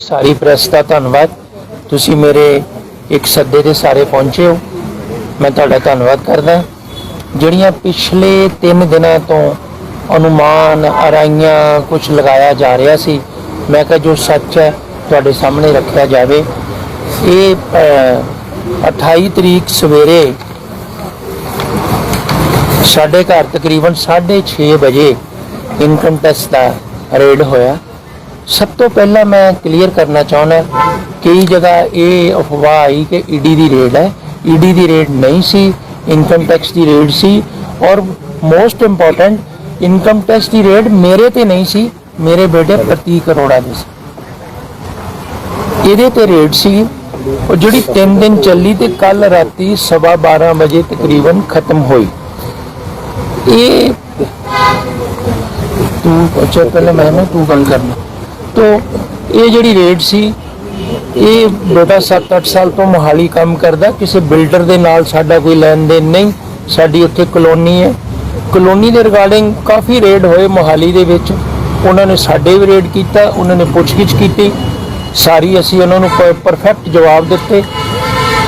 ਸਾਰੀ press ਦਾ ਧੰਨਵਾਦ। ਤੁਸੀਂ ਮੇਰੇ ਇੱਕ ਸੱਦੇ ਦੇ ਸਾਰੇ ਪਹੁੰਚੇ ਹੋ। ਮੈਂ ਤੁਹਾਡਾ ਧੰਨਵਾਦ ਕਰਦਾ ਜਿਹੜੀਆਂ ਪਿਛਲੇ 3 ਦਿਨਾਂ ਤੋਂ ਅਨੁਮਾਨ ਅਰਾਈਆਂ ਕੁਝ ਲਗਾਇਆ ਜਾ ਰਿਹਾ ਸੀ ਮੈਂ ਕਿਹਾ ਜੋ ਸੱਚ ਹੈ ਤੁਹਾਡੇ ਸਾਹਮਣੇ ਰੱਖਿਆ ਜਾਵੇ। ਇਹ ਅ, 28 ਤਰੀਕ ਸਵੇਰੇ ਸਾਡੇ ਘਰ ਤਕਰੀਬਨ 6:30 ਵਜੇ ਇਨਕਮ ਟੈਕਸ ਦਾ ਰੇਡ ਹੋਇਆ। ਸਭ ਤੋਂ ਪਹਿਲਾਂ ਮੈਂ ਕਲੀਅਰ ਕਰਨਾ ਚਾਹੁੰਦਾ ਕਈ ਜਗ੍ਹਾ, ਇਹ ਅਫਵਾਹ ਆਈ ਕਿ ਈਡੀ ਦੀ ਰੇਡ ਹੈ। ਈਡੀ ਦੀ ਰੇਡ ਨਹੀਂ ਸੀ ਇਨਕਮ ਟੈਕਸ ਦੀ ਰੇਡ ਸੀ ਔਰ ਮੋਸਟ ਇੰਪੋਰਟੈਂਟ ਇਨਕਮ ਟੈਕਸ ਦੀ ਰੇਡ ਮੇਰੇ ਤੇ ਨਹੀਂ ਸੀ, ਮੇਰੇ ਬੇਟੇ ਪ੍ਰਤੀ ਅਰੋੜਾ ਦੀ ਸੀ। ਇਹਦੇ ਤੇ ਰੇਡ ਸੀ। ਉਹ ਜਿਹੜੀ 3 ਦਿਨ ਚੱਲੀ ਤੇ ਕੱਲ ਰਾਤੀ ਸਵਾ 12 ਵਜੇ ਤਕਰੀਬਨ ਖਤਮ ਹੋਈ। ਇਹ ਤੂੰ ਅੱਛਾ ਪਹਿਲਾਂ ਮੈਂ ਨਾ ਤੂੰ ਗੱਲ ਕਰਨਾ। ਤੋ ਇਹ ਜਿਹੜੀ ਰੇਟ ਸੀ, ਇਹ ਬੇਟਾ 7-8 ਸਾਲ ਤੋਂ ਮੋਹਾਲੀ ਕੰਮ ਕਰਦਾ, ਕਿਸੇ ਬਿਲਡਰ ਦੇ ਨਾਲ ਸਾਡਾ ਕੋਈ ਲੈਣ ਦੇਣ ਨਹੀਂ, ਸਾਡੀ ਉੱਥੇ ਕਲੋਨੀ ਹੈ। ਕਲੋਨੀ ਦੇ ਰਿਗਾਰਡਿੰਗ ਕਾਫੀ ਰੇਡ ਹੋਏ ਮੋਹਾਲੀ ਦੇ ਵਿੱਚ। ਉਹਨਾਂ ਨੇ ਸਾਡੇ ਵੀ ਰੇਡ ਕੀਤਾ, ਉਹਨਾਂ ਨੇ ਪੁੱਛਗਿੱਛ ਕੀਤੀ। ਸਾਰੀ ਅਸੀਂ ਉਹਨਾਂ ਨੂੰ ਪਰਫੈਕਟ ਜਵਾਬ ਦਿੱਤੇ।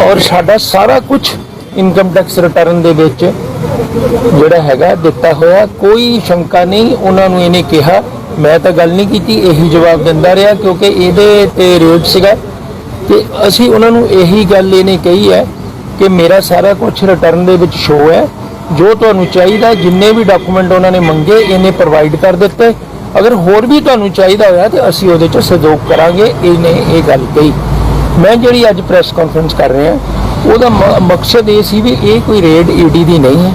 ਔਰ ਸਾਡਾ ਸਾਰਾ ਕੁਝ ਇਨਕਮ ਟੈਕਸ ਰਿਟਰਨ ਦੇ ਵਿੱਚ ਜਿਹੜਾ ਹੈਗਾ ਦਿੱਤਾ ਹੋਇਆ। ਕੋਈ ਸ਼ੰਕਾ ਨਹੀਂ, ਉਹਨਾਂ ਨੂੰ ਇਹਨੇ ਕਿਹਾ ਮੈਂ ਤਾਂ ਗੱਲ ਨਹੀਂ ਕੀਤੀ, ਇਹੀ ਜਵਾਬ ਦਿੰਦਾ ਰਿਹਾ ਕਿਉਂਕਿ ਇਹਦੇ ਤੇ ਰੇਟ ਸੀਗਾ। ਤੇ ਅਸੀਂ ਉਹਨਾਂ ਨੂੰ ਇਹੀ ਗੱਲ ਇਹਨੇ ਕਹੀ ਹੈ ਕਿ ਮੇਰਾ ਸਾਰਾ ਕੁਝ ਰਿਟਰਨ ਦੇ ਵਿੱਚ ਸ਼ੋ ਹੈ। ਜੋ ਤੁਹਾਨੂੰ ਚਾਹੀਦਾ, ਜਿੰਨੇ ਵੀ ਡਾਕੂਮੈਂਟ ਉਹਨਾਂ ਨੇ ਮੰਗੇ, ਇਹਨੇ ਪ੍ਰੋਵਾਈਡ ਕਰ ਦਿੱਤੇ। ਅਗਰ ਹੋਰ ਵੀ ਤੁਹਾਨੂੰ ਚਾਹੀਦਾ ਹੋਇਆ ਤੇ ਅਸੀਂ ਉਹਦੇ 'ਚ ਸਹਿਯੋਗ ਕਰਾਂਗੇ, ਇਹਨੇ ਇਹ ਗੱਲ ਕਹੀ। ਮੈਂ ਜਿਹੜੀ ਅੱਜ ਪ੍ਰੈਸ ਕਾਨਫਰੰਸ ਕਰ ਰਿਹਾ, ਉਹਦਾ ਮ- ਮਕਸਦ ਇਹ ਸੀ ਵੀ ਇਹ ਕੋਈ ਰੇਡ ਈਡੀ ਦੀ ਨਹੀਂ ਹੈ।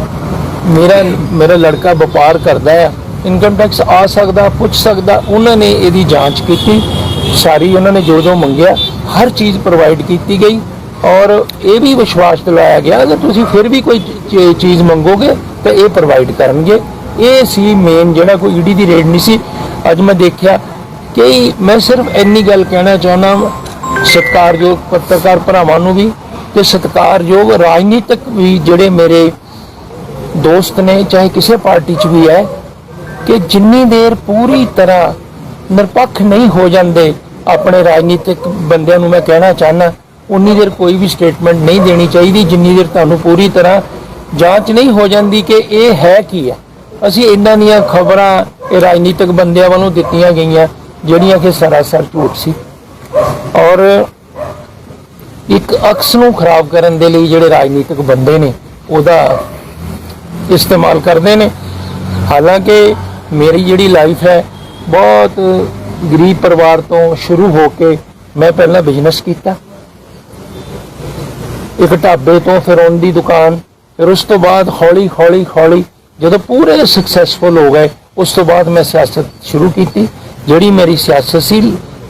ਮੇਰਾ ਮੇਰਾ ਲੜਕਾ ਵਪਾਰ ਕਰਦਾ ਹੈ ਇਨਕਮ ਟੈਕਸ ਆ ਸਕਦਾ, ਪੁੱਛ ਸਕਦਾ, ਉਹਨਾਂ ਨੇ ਇਹਦੀ ਜਾਂਚ ਕੀਤੀ। ਸਾਰੀ ਉਹਨਾਂ ਨੇ ਜੋ ਜੋ ਮੰਗਿਆ, ਹਰ ਚੀਜ਼ ਪ੍ਰੋਵਾਈਡ ਕੀਤੀ ਗਈ। ਔਰ ਇਹ ਵੀ ਵਿਸ਼ਵਾਸ ਦਿਲਾਇਆ ਗਿਆ ਕਿ ਤੁਸੀਂ ਫਿਰ ਵੀ ਕੋਈ ਚੀਜ਼ ਮੰਗੋਗੇ ਤਾਂ ਇਹ ਪ੍ਰੋਵਾਈਡ ਕਰਨਗੇ। ਇਹ ਸੀ ਮੇਨ ਜਿਹੜਾ ਕੋਈ ਈਡੀ ਦੀ ਰੇਡ ਨਹੀਂ ਸੀ। ਅੱਜ ਮੈਂ ਦੇਖਿਆ ਕਿ ਮੈਂ ਸਿਰਫ ਇੰਨੀ ਗੱਲ ਕਹਿਣਾ ਚਾਹੁੰਦਾ ਸਤਿਕਾਰਯੋਗ ਪੱਤਰਕਾਰ ਭਰਾਵਾਂ ਨੂੰ ਵੀ ਤੇ ਸਤਿਕਾਰਯੋਗ ਰਾਜਨੀਤਿਕ ਵੀ ਜਿਹੜੇ ਮੇਰੇ ਦੋਸਤ ਨੇ, ਚਾਹੇ ਕਿਸੇ ਪਾਰਟੀ 'ਚ ਵੀ ਹੈ ਕਿ ਜਿੰਨੀ ਦੇਰ ਪੂਰੀ ਤਰ੍ਹਾਂ ਨਿਰਪੱਖ ਨਹੀਂ ਹੋ ਜਾਂਦੇ ਆਪਣੇ ਰਾਜਨੀਤਿਕ ਬੰਦਿਆਂ ਨੂੰ ਮੈਂ ਕਹਿਣਾ ਚਾਹਨਾ ਉਨੀ ਦੇਰ ਕੋਈ ਵੀ ਸਟੇਟਮੈਂਟ ਨਹੀਂ ਦੇਣੀ ਚਾਹੀਦੀ, ਜਿੰਨੀ ਦੇਰ ਤੁਹਾਨੂੰ ਪੂਰੀ ਤਰ੍ਹਾਂ ਜਾਂਚ ਨਹੀਂ ਹੋ ਜਾਂਦੀ ਕਿ ਇਹ ਹੈ ਕੀ ਹੈ। ਅਸੀਂ ਇਹਨਾਂ ਦੀਆਂ ਖਬਰਾਂ ਇਹ ਰਾਜਨੀਤਿਕ ਬੰਦਿਆਂ ਵੱਲੋਂ ਦਿੱਤੀਆਂ ਗਈਆਂ, ਜਿਹੜੀਆਂ ਕਿ ਸਰਾਸਰ ਝੂਠ ਸੀ। ਔਰ ਇੱਕ ਅਕਸ ਨੂੰ ਖਰਾਬ ਕਰਨ ਦੇ ਲਈ ਜਿਹੜੇ ਰਾਜਨੀਤਿਕ ਬੰਦੇ ਨੇ, ਉਹਦਾ ਇਸਤੇਮਾਲ ਕਰਦੇ ਨੇ। ਹਾਲਾਂਕਿ ਮੇਰੀ ਜਿਹੜੀ ਲਾਈਫ ਹੈ, ਬਹੁਤ ਗਰੀਬ ਪਰਿਵਾਰ ਤੋਂ ਸ਼ੁਰੂ ਹੋ ਕੇ ਮੈਂ ਪਹਿਲਾਂ ਬਿਜ਼ਨਸ ਕੀਤਾ। ਇੱਕ ਢਾਬੇ ਤੋਂ ਫਿਰ ਉਹਨਾਂ ਦੀ ਦੁਕਾਨ, ਫਿਰ ਉਸ ਤੋਂ ਬਾਅਦ ਹੌਲੀ ਹੌਲੀ ਹੌਲੀ ਜਦੋਂ ਪੂਰੇ ਸਕਸੈਸਫੁਲ ਹੋ ਗਏ, ਉਸ ਤੋਂ ਬਾਅਦ ਮੈਂ ਸਿਆਸਤ ਸ਼ੁਰੂ ਕੀਤੀ। ਜਿਹੜੀ ਮੇਰੀ ਸਿਆਸਤ ਸੀ,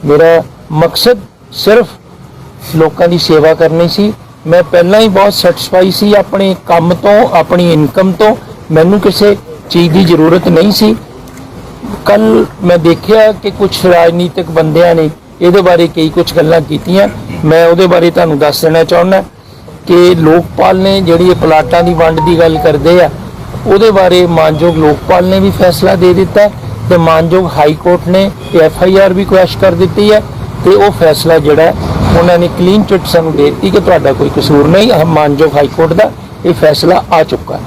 ਮੇਰਾ ਮਕਸਦ ਸਿਰਫ ਲੋਕਾਂ ਦੀ ਸੇਵਾ ਕਰਨੀ ਸੀ। ਮੈਂ ਪਹਿਲਾਂ ਹੀ ਬਹੁਤ ਸੈਟੀਸਫਾਈ ਸੀ, ਆਪਣੇ ਕੰਮ ਤੋਂ, ਆਪਣੀ ਇਨਕਮ ਤੋਂ। ਮੈਨੂੰ ਕਿਸੇ ਚੀਜ਼ ਦੀ ਜ਼ਰੂਰਤ ਨਹੀਂ ਸੀ। ਕੱਲ ਮੈਂ ਦੇਖਿਆ ਕਿ ਕੁਝ ਰਾਜਨੀਤਿਕ ਬੰਦਿਆਂ ਨੇ ਇਹਦੇ ਬਾਰੇ ਕਈ ਕੁਝ ਗੱਲਾਂ ਕੀਤੀਆਂ। ਮੈਂ ਉਹਦੇ ਬਾਰੇ ਤੁਹਾਨੂੰ ਦੱਸ ਦੇਣਾ ਚਾਹੁੰਦਾ ਕਿ ਲੋਕਪਾਲ ਨੇ ਜਿਹੜੀ ਇਹ ਪਲਾਟਾਂ ਦੀ ਵੰਡ ਦੀ ਗੱਲ ਕਰਦੇ ਆ, ਉਹਦੇ ਬਾਰੇ ਮਾਨਯੋਗ ਲੋਕਪਾਲ ਨੇ ਵੀ ਫੈਸਲਾ ਦੇ ਦਿੱਤਾ ਤੇ ਮਾਨਯੋਗ ਹਾਈ ਕੋਰਟ ਨੇ ਐਫ ਆਈ ਆਰ ਵੀ ਕੁਐਸ਼ ਕਰ ਦਿੱਤੀ ਹੈ ਤੇ ਉਹ ਫੈਸਲਾ ਜਿਹੜਾ ਉਹਨਾਂ ਨੇ ਕਲੀਨ ਚਿੱਟ ਸਾਨੂੰ ਦੇ ਦਿੱਤੀ ਕਿ ਤੁਹਾਡਾ ਕੋਈ ਕਸੂਰ ਨਹੀਂ ਮਾਨਯੋਗ ਹਾਈ ਕੋਰਟ ਦਾ ਇਹ ਫੈਸਲਾ ਆ ਚੁੱਕਾ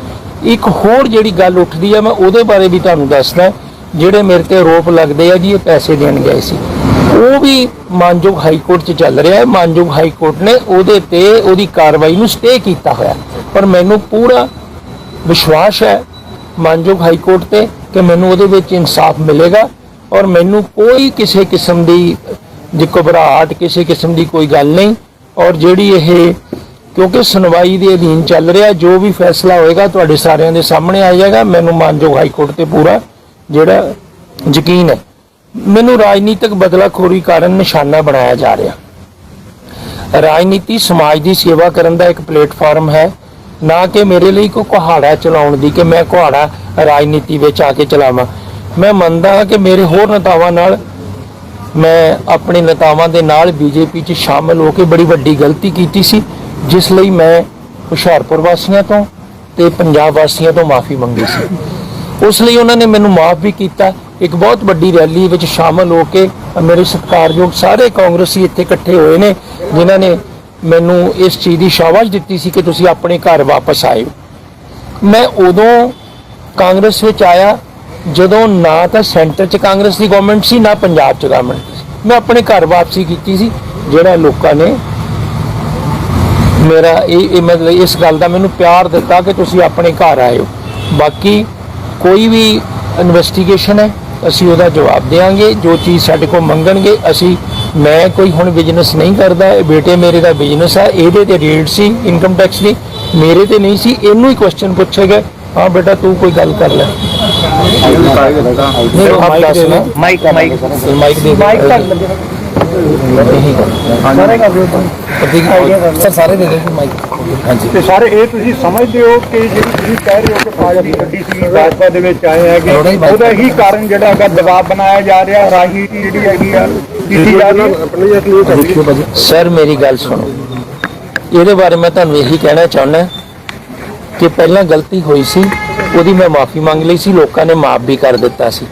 ਇੱਕ ਹੋਰ ਜਿਹੜੀ ਗੱਲ ਉੱਠਦੀ ਹੈ ਮੈਂ ਉਹਦੇ ਬਾਰੇ ਵੀ ਤੁਹਾਨੂੰ ਦੱਸਦਾ ਜਿਹੜੇ ਮੇਰੇ ਤੇ ਆਰੋਪ ਲੱਗਦੇ ਆ ਜੀ, ਇਹ ਪੈਸੇ ਦੇਣ ਗਏ ਸੀ। ਉਹ ਵੀ ਮਾਨਯੋਗ ਹਾਈ ਕੋਰਟ 'ਚ ਚੱਲ ਰਿਹਾ ਹੈ। ਮਾਨਯੋਗ ਹਾਈ ਕੋਰਟ ਨੇ ਉਹਦੇ ਤੇ ਉਹਦੀ ਕਾਰਵਾਈ ਨੂੰ ਸਟੇ ਕੀਤਾ ਹੋਇਆ ਪਰ ਮੈਨੂੰ ਪੂਰਾ ਵਿਸ਼ਵਾਸ ਹੈ ਮਾਨਯੋਗ ਹਾਈ ਕੋਰਟ ਤੇ ਕਿ ਮੈਨੂੰ ਉਹਦੇ ਵਿੱਚ ਇਨਸਾਫ ਮਿਲੇਗਾ ਔਰ ਮੈਨੂੰ ਕੋਈ ਕਿਸੇ ਕਿਸਮ ਦੀ ਜੇ ਘਬਰਾਹਟ ਕਿਸੇ ਕਿਸਮ ਦੀ ਕੋਈ ਗੱਲ ਨਹੀਂ। ਔਰ ਜਿਹੜੀ ਇਹ, ਕਿਉਂਕਿ ਸੁਣਵਾਈ ਦੇ ਅਧੀਨ ਚੱਲ ਰਿਹਾ, ਜੋ ਵੀ ਫੈਸਲਾ ਹੋਏਗਾ ਤੁਹਾਡੇ ਸਾਰਿਆਂ ਦੇ ਸਾਹਮਣੇ ਆ ਜਾਏਗਾ। ਮੈਨੂੰ ਮਾਨਯੋਗ ਹਾਈ ਕੋਰਟ ਤੇ ਪੂਰਾ ਜਿਹੜਾ ਯਕੀਨ ਹੈ, ਮੈਨੂੰ ਰਾਜਨੀਤਿਕ ਬਦਲਾਖੋਰੀ ਕਾਰਨ ਨਿਸ਼ਾਨਾ ਬਣਾਇਆ ਜਾ ਰਿਹਾ। ਰਾਜਨੀਤੀ ਸਮਾਜ ਦੀ ਸੇਵਾ ਕਰਨ ਦਾ ਇੱਕ ਪਲੇਟਫਾਰਮ ਹੈ, ਨਾ ਕਿ ਮੇਰੇ ਲਈ ਕੋਈ ਕੁਹਾੜਾ ਚਲਾਉਣ ਦੀ ਕਿ ਮੈਂ ਕੁਹਾੜਾ ਰਾਜਨੀਤੀ ਵਿੱਚ ਆ ਕੇ ਚਲਾਵਾਂ। ਮੈਂ ਮੰਨਦਾ ਹਾਂ ਕਿ ਮੇਰੇ ਹੋਰ ਨੇਤਾਵਾਂ ਨਾਲ ਮੈਂ ਆਪਣੇ ਨੇਤਾਵਾਂ ਦੇ ਨਾਲ ਬੀਜੇਪੀ 'ਚ ਸ਼ਾਮਲ ਹੋ ਕੇ ਬੜੀ ਵੱਡੀ ਗਲਤੀ ਕੀਤੀ ਸੀ, ਜਿਸ ਲਈ ਮੈਂ ਹੁਸ਼ਿਆਰਪੁਰ ਵਾਸੀਆਂ ਤੋਂ ਤੇ ਪੰਜਾਬ ਵਾਸੀਆਂ ਤੋਂ ਮਾਫੀ ਮੰਗੀ ਸੀ। ਉਸ ਲਈ ਉਹਨਾਂ ਨੇ ਮੈਨੂੰ ਮਾਫ ਵੀ ਕੀਤਾ। ਇੱਕ ਬਹੁਤ ਵੱਡੀ ਰੈਲੀ ਵਿੱਚ ਸ਼ਾਮਲ ਹੋ ਕੇ ਮੇਰੇ ਸਤਿਕਾਰਯੋਗ ਸਾਰੇ ਕਾਂਗਰਸੀ ਇੱਥੇ ਇਕੱਠੇ ਹੋਏ ਨੇ, ਜਿਨ੍ਹਾਂ ਨੇ ਮੈਨੂੰ ਇਸ ਚੀਜ਼ ਦੀ ਸ਼ਾਬਾਸ਼ ਦਿੱਤੀ ਸੀ ਕਿ ਤੁਸੀਂ ਆਪਣੇ ਘਰ ਵਾਪਸ ਆਏ ਮੈਂ ਉਦੋਂ ਕਾਂਗਰਸ ਵਿੱਚ ਆਇਆ, ਜਦੋਂ ਨਾ ਤਾਂ ਸੈਂਟਰ 'ਚ ਕਾਂਗਰਸ ਦੀ ਗਵਰਨਮੈਂਟ ਸੀ, ਨਾ ਪੰਜਾਬ 'ਚ ਗਵਰਨਮੈਂਟ ਮੈਂ ਆਪਣੇ ਘਰ ਵਾਪਸੀ ਕੀਤੀ ਸੀ, ਜਿਹੜਾ ਲੋਕਾਂ ਨੇ ਮੇਰਾ ਇਹ ਇਹ ਮਤਲਬ ਇਸ ਗੱਲ ਦਾ ਮੈਨੂੰ ਪਿਆਰ ਦਿੱਤਾ ਕਿ ਤੁਸੀਂ ਆਪਣੇ ਘਰ ਆਏ ਹੋ ਬਾਕੀ ਕੋਈ ਵੀ ਇਨਵੈਸਟੀਗੇਸ਼ਨ ਹੈ ਅਸੀਂ ਉਹਦਾ ਜਵਾਬ ਦੇਵਾਂਗੇ। ਜੋ ਚੀਜ਼ ਸਾਡੇ ਕੋਲ ਮੰਗਣਗੇ ਅਸੀਂ ਮੈਂ ਕੋਈ ਹੁਣ ਬਿਜ਼ਨਸ ਨਹੀਂ ਕਰਦਾ ਇਹ ਬੇਟੇ ਮੇਰੇ ਦਾ ਬਿਜ਼ਨਸ ਹੈ ਇਹਦੇ ਤੇ ਰੇਡ ਸੀ ਇਨਕਮ ਟੈਕਸ ਦੀ ਮੇਰੇ ਤੇ ਨਹੀਂ ਸੀ ਇਹਨੂੰ ਹੀ ਕੁਐਸਚਨ ਪੁੱਛੇਗਾ ਹਾਂ ਬੇਟਾ ਤੂੰ ਕੋਈ ਗੱਲ ਕਰ ਲੈ। ਮਾਈਕ ਮਾਈਕ ਮਾਈਕ ਦੇ ਮਾਈਕ ਤੱਕ ਇਹੀ ਗੱਲ ਸਰ ਸਾਰੇ ਦੇ ਦੇ ਮਾਈਕ। ਹਾਂਜੀ। ਤੇ ਸਾਰੇ ਇਹ ਤੁਸੀਂ ਸਮਝਦੇ ਹੋ ਕਿ ਜਿਹੜੀ ਤੁਸੀਂ ਕਹਿ ਰਹੇ ਹੋ ਕਿ ਪਾਰਟੀ ਵੱਡੀ ਸੀ ਭਾਜਪਾ ਦੇ ਵਿੱਚ ਆਏ ਹੈਗੇ ਲੋੜਾ ਹੀ ਬਾਈ। ਉਹਦਾ ਹੀ ਕਾਰਨ ਜਿਹੜਾ ਹੈਗਾ ਦਬਾਅ ਬਣਾਇਆ ਜਾ ਰਿਹਾ ਰਾਜਨੀਤੀ ਜਿਹੜੀ ਹੈਗੀ ਆ ਕੀਤੀ ਜਾ ਰਹੀ ਹੈ। ਸਰ ਮੇਰੀ ਗੱਲ ਸੁਣੋ। ਇਹਦੇ ਬਾਰੇ ਮੈਂ ਤੁਹਾਨੂੰ ਇਹੀ ਕਹਿਣਾ ਚਾਹੁੰਦਾ ਕਿ ਪਹਿਲਾਂ ਗਲਤੀ ਹੋਈ ਸੀ ਉਹਦੀ ਮੈਂ ਮਾਫੀ ਮੰਗ ਲਈ ਸੀ ਲੋਕਾਂ ਨੇ ਮਾਫ ਵੀ ਕਰ ਦਿੱਤਾ ਸੀ।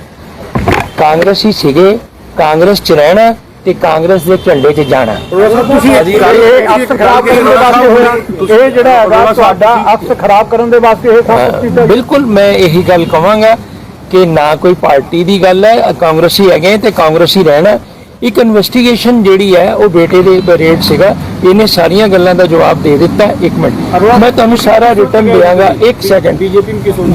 ਕਾਂਗਰਸੀ ਸੀਗੇ ਕਾਂਗਰਸ ਚ ਰਹਿਣਾ ਤੇ ਕਾਂਗਰਸ ਦੇ ਝੰਡੇ 'ਚ ਜਾਣਾ। ਤੁਸੀਂ ਇਹ ਅਕਸ ਖਰਾਬ ਕਰਨ ਦੇ ਵਾਸਤੇ ਹੋਇਆ। ਇਹ ਜਿਹੜਾ ਹੈਗਾ ਤੁਹਾਡਾ ਅਕਸ ਖਰਾਬ ਕਰਨ ਦੇ ਵਾਸਤੇ ਇਹ ਸਭ ਕੁਝ ਕੀਤਾ। ਬਿਲਕੁਲ ਮੈਂ ਇਹੀ ਗੱਲ ਕਵਾਂਗਾ ਕਿ ਨਾ ਕੋਈ ਪਾਰਟੀ ਦੀ ਗੱਲ ਹੈ ਕਾਂਗਰਸੀ ਹੈਗੇ ਤੇ ਕਾਂਗਰਸੀ ਰਹਿਣਾ ਇੱਕ ਇਨਵੈਸਟੀਗੇਸ਼ਨ ਜਿਹੜੀ ਹੈ ਉਹ ਬੇਟੇ ਦੇ ਰੇਟ ਸੀਗਾ। ਇਹਨੇ ਸਾਰੀਆਂ ਗੱਲਾਂ ਦਾ ਜਵਾਬ ਦੇ ਦਿੱਤਾ। ਇੱਕ ਮਿੰਟ। ਮੈਂ ਤੁਹਾਨੂੰ ਸਾਰਾ ਰਿਟਰਨ ਦਿਆਂਗਾ। ਇੱਕ ਸੈਕਿੰਡ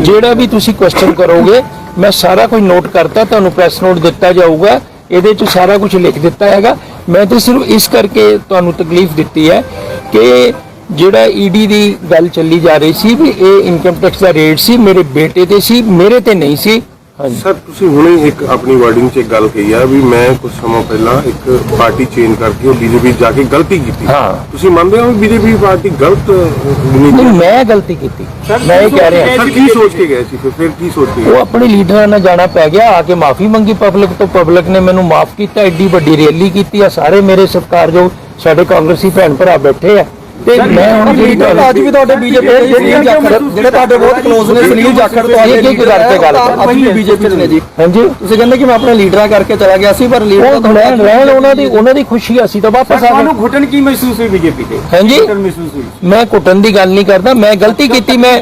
ਜਿਹੜਾ ਵੀ ਤੁਸੀਂ ਕੁਐਸਚਨ ਕਰੋਗੇ ਮੈਂ ਸਾਰਾ ਕੁਝ ਨੋਟ ਕਰਤਾ। ਤੁਹਾਨੂੰ ਪ੍ਰੈਸ ਨੋਟ ਦਿੱਤਾ ਜਾਊਗਾ। ਇਹਦੇ 'ਚ ਸਾਰਾ ਕੁਝ ਲਿਖ ਦਿੱਤਾ ਹੈਗਾ। ਮੈਂ ਤਾਂ ਸਿਰਫ ਇਸ ਕਰਕੇ ਤੁਹਾਨੂੰ ਤਕਲੀਫ ਦਿੱਤੀ ਹੈ ਕਿ ਜਿਹੜਾ ਈਡੀ ਦੀ ਗੱਲ ਚੱਲੀ ਜਾ ਰਹੀ ਸੀ ਵੀ ਇਹ ਇਨਕਮ ਟੈਕਸ ਦਾ ਰੇਟ ਸੀ, ਮੇਰੇ ਬੇਟੇ ਤੇ ਸੀ, ਮੇਰੇ ਤੇ ਨਹੀਂ ਸੀ। ਸਰ ਤੁਸੀਂ ਹੁਣੇ ਇੱਕ ਆਪਣੀ ਵਰਡਿੰਗ 'ਚ ਇੱਕ ਗੱਲ ਕਹੀ ਆ ਵੀ ਮੈਂ ਕੁਝ ਸਮਾਂ ਪਹਿਲਾਂ ਇੱਕ ਪਾਰਟੀ ਚੇਂਜ ਕਰਕੇ ਉਹ ਬੀਜੇਪੀ ਜਾ ਕੇ ਗਲਤੀ ਕੀਤੀ। ਹਾਂ। ਤੁਸੀਂ ਮੰਨਦੇ ਹੋ ਵੀ ਬੀਜੇਪੀ ਪਾਰਟੀ ਗਲਤ ਨਹੀਂ ਮੈਂ ਗਲਤੀ ਕੀਤੀ। ਮੈਂ ਇਹ ਕਹਿ ਰਿਹਾ। ਸਰ ਕੀ ਸੋਚ ਕੇ ਗਏ ਸੀ ਫਿਰ? ਫਿਰ ਕੀ ਸੋਚ ਕੇ ਉਹ ਆਪਣੇ ਲੀਡਰਾਂ ਨਾਲ ਜਾਣਾ ਪੈ ਗਿਆ ਆ ਕੇ ਮਾਫੀ ਮੰਗੀ ਪਬਲਿਕ ਤੋਂ। ਪਬਲਿਕ ਨੇ ਮੈਨੂੰ ਮਾਫ ਕੀਤਾ ਐਡੀ ਵੱਡੀ ਰੈਲੀ ਕੀਤੀ ਆ। ਸਾਰੇ ਮੇਰੇ ਸਤਿਕਾਰਯੋਗ ਸਾਡੇ ਕਾਂਗਰਸੀ ਭੈਣ ਭਰਾ ਬੈਠੇ ਆ। ਤੇ ਮੈਂ ਹੁਣ ਜਿਹੜੀ ਗੱਲ ਅੱਜ ਵੀ ਤੁਹਾਡੇ ਬੀਜੇਪੀ ਦੇ ਸੁਨੀਲ ਜਾਖੜ ਜਿਹੜੇ ਤੁਹਾਡੇ ਬਹੁਤ ਕਲੋਜ਼ ਨੇ ਸੁਨੀਲ ਜਾਖੜ ਤੁਹਾਡੇ ਇੱਕ ਇੱਕ ਕਰਕੇ ਗੱਲ। ਅੱਜ ਵੀ ਬੀਜੇਪੀ ਚ ਨੇ ਜੀ। ਹਾਂਜੀ। ਤੁਸੀਂ ਕਹਿੰਦੇ ਕਿ ਮੈਂ ਆਪਣੇ ਲੀਡਰਾਂ ਕਰਕੇ ਚਲਾ ਗਿਆ ਸੀ ਪਰ ਲੀਡਰ ਉਹ ਰਹਿਣ ਰਹਿਣ ਉਹਨਾਂ ਦੀ ਉਹਨਾਂ ਦੀ ਖੁਸ਼ੀ ਆ, ਅਸੀਂ ਤਾਂ ਵਾਪਸ ਆ ਗਏ। ਘੁਟਣ ਕੀ ਮਹਿਸੂਸ ਹੋਈ ਬੀਜੇਪੀ ਤੇ? ਹਾਂਜੀ। ਮਹਿਸੂਸ ਹੋਈ। ਮੈਂ ਕੁੱਟਣ ਦੀ ਗੱਲ ਨਹੀਂ ਕਰਦਾ ਮੈਂ ਗਲਤੀ ਕੀਤੀ ਮੈਂ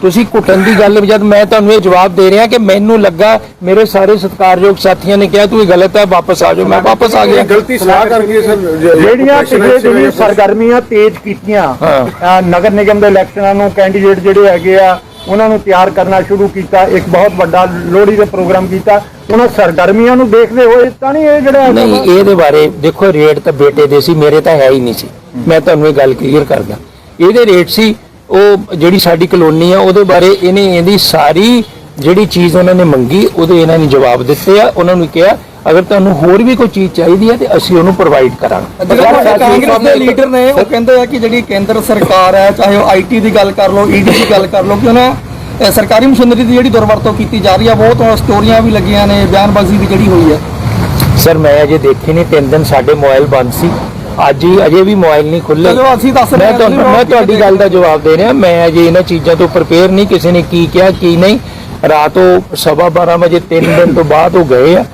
ਤੁਸੀਂ ਕੁੱਟਣ ਦੀ ਗੱਲ ਜਦ ਮੈਂ ਤੁਹਾਨੂੰ ਇਹ ਜਵਾਬ ਦੇ ਰਿਹਾ ਕਿ ਮੈਨੂੰ ਲੱਗਾ ਮੇਰੇ ਸਾਰੇ ਸਤਿਕਾਰਯੋਗ ਸਾਥੀਆਂ ਨੇ ਕਿਹਾ ਤੂੰ ਇਹ ਗਲਤ ਹੈ ਵਾਪਸ ਆ ਜਾਓ। ਮੈਂ ਵਾਪਸ ਆ ਗਿਆ। ਗਲਤੀ ਸਲਾਹ ਕਰਕੇ ਸਰ ਜਿਹੜੀਆਂ ਪਿਛਲੇ ਦਿਨੀ ਸਰਗਰਮੀਆਂ ਤੇਜ਼ ਕੀਤੀਆਂ। ਨਗਰ ਨਿਗਮ ਦੇ ਇਲੈਕਸ਼ਨਾਂ ਨੂੰ ਕੈਂਡੀਡੇਟ ਜਿਹੜੇ ਹੈਗੇ ਆ ਉਹਨਾਂ ਨੂੰ ਤਿਆਰ ਕਰਨਾ ਸ਼ੁਰੂ ਕੀਤਾ ਇੱਕ ਬਹੁਤ ਵੱਡਾ ਲੋਹੜੀ ਦਾ ਪ੍ਰੋਗਰਾਮ ਕੀਤਾ। ਉਹਨਾਂ ਸਰਗਰਮੀਆਂ ਨੂੰ ਦੇਖਦੇ ਹੋਏ ਤਾਂ ਨਹੀਂ ਇਹ ਜਿਹੜਾ ਨਹੀਂ ਇਹਦੇ ਬਾਰੇ ਦੇਖੋ ਰੇਟ ਤਾਂ ਬੇਟੇ ਦੇ ਸੀ ਮੇਰੇ ਤਾਂ ਹੈ ਹੀ ਨਹੀਂ ਸੀ। ਮੈਂ ਤੁਹਾਨੂੰ ਇਹ ਗੱਲ ਕਲੀਅਰ ਕਰਦਾ। ਇਹਦੇ ਰੇਟ ਸੀ ਉਹ ਜਿਹੜੀ ਸਾਡੀ ਕਲੋਨੀ ਆ ਉਹਦੇ ਬਾਰੇ ਇਹਨੇ ਇਹਦੀ ਸਾਰੀ ਜਿਹੜੀ ਚੀਜ਼ ਉਹਨਾਂ ਨੇ ਮੰਗੀ ਉਹਦੇ ਇਹਨਾਂ ਨੇ ਜਵਾਬ ਦਿੱਤੇ ਆ ਉਹਨਾਂ ਨੂੰ ਕਿਹਾ ਅਗਰ ਤੁਹਾਨੂੰ ਹੋਰ ਵੀ ਕੋਈ ਚੀਜ਼ ਚਾਹੀਦੀ ਹੈ ਤੇ ਅਸੀਂ ਉਹਨੂੰ ਪ੍ਰੋਵਾਈਡ ਕਰਾਂਗੇ। ਜਿਹੜੇ ਤੁਹਾਡੇ ਕਾਂਗਰਸ ਦੇ ਲੀਡਰ ਨੇ ਉਹ ਕਹਿੰਦੇ ਆ ਕਿ ਜਿਹੜੀ ਕੇਂਦਰ ਸਰਕਾਰ ਹੈ ਚਾਹੇ ਉਹ ਆਈਟੀ ਦੀ ਗੱਲ ਕਰ ਲਓ ਈਡੀ ਦੀ ਗੱਲ ਕਰ ਲਓ ਕਿ ਉਹਨਾਂ ਸਰਕਾਰੀ ਮਸ਼ੀਨਰੀ ਦੀ ਜਿਹੜੀ ਦੁਰਵਰਤੋਂ ਕੀਤੀ ਜਾ ਰਹੀ ਆ ਬਹੁਤ ਸਟੋਰੀਆਂ ਵੀ ਲੱਗੀਆਂ ਨੇ ਬਿਆਨਬਾਜ਼ੀ ਵੀ ਜਿਹੜੀ ਹੋਈ ਹੈ। ਸਰ ਮੈਂ ਅਜੇ ਦੇਖੇ ਨਹੀਂ ਤਿੰਨ ਦਿਨ ਸਾਡੇ ਮੋਬਾਈਲ ਬੰਦ ਸੀ। ਅੱਜ ਹੀ ਅਜੇ ਵੀ ਮੋਬਾਈਲ ਨਹੀਂ ਖੁੱਲੇ। ਚਲੋ ਅਸੀਂ ਦੱਸ ਰਹੇ ਮੈਂ ਹਾਂ, ਤੁਹਾਨੂੰ ਮੈਂ ਤੁਹਾਡੀ ਗੱਲ ਦਾ ਜਵਾਬ ਦੇ ਰਿਹਾ। ਮੈਂ ਅਜੇ ਇਹਨਾਂ ਚੀਜ਼ਾਂ ਤੋਂ ਪ੍ਰਪੇਅਰ ਨਹੀਂ ਕਿਸੇ ਨੇ ਕੀ ਕਿਹਾ ਕੀ ਨਹੀਂ। ਰਾਤ ਉਹ ਸਵਾ 12 ਵਜੇ ਤਿੰਨ ਦਿਨ ਤੋਂ ਬਾਅਦ ਉਹ ਗਏ ਆ।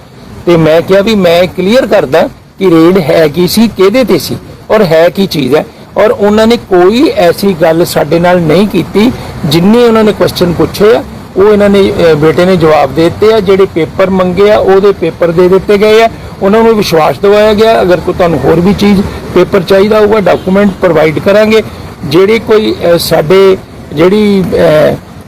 ਤੇ ਮੈਂ ਕਿਹਾ ਵੀ ਮੈਂ ਕਲੀਅਰ ਕਰਦਾ ਕਿ ਰੇਡ ਹੈ ਕੀ ਸੀ, ਕਿਹਦੇ ਤੇ ਸੀ ਔਰ ਹੈ ਕੀ ਚੀਜ਼ ਹੈ ਔਰ ਉਹਨਾਂ ਨੇ ਕੋਈ ਐਸੀ ਗੱਲ ਸਾਡੇ ਨਾਲ ਨਹੀਂ ਕੀਤੀ ਜਿੰਨੇ ਉਹਨਾਂ ਨੇ ਕੁਐਸਚਨ ਪੁੱਛੇ ਆ, ਉਹ ਇਹਨਾਂ ਨੇ ਬੇਟੇ ਨੇ ਜਵਾਬ ਦੇ ਦਿੱਤੇ ਆ, ਜਿਹੜੇ ਪੇਪਰ ਮੰਗੇ ਆ, ਉਹਦੇ ਪੇਪਰ ਦੇ ਦਿੱਤੇ ਗਏ ਆ। ਉਹਨਾਂ ਨੂੰ ਵਿਸ਼ਵਾਸ ਦਿਵਾਇਆ ਗਿਆ, ਅਗਰ ਕੋਈ ਤੁਹਾਨੂੰ ਹੋਰ ਵੀ ਚੀਜ਼ ਪੇਪਰ ਚਾਹੀਦਾ ਹੋਊਗਾ ਡਾਕੂਮੈਂਟ ਪ੍ਰੋਵਾਈਡ ਕਰਾਂਗੇ। ਜਿਹੜੇ ਕੋਈ ਸਾਡੇ, ਜਿਹੜੀ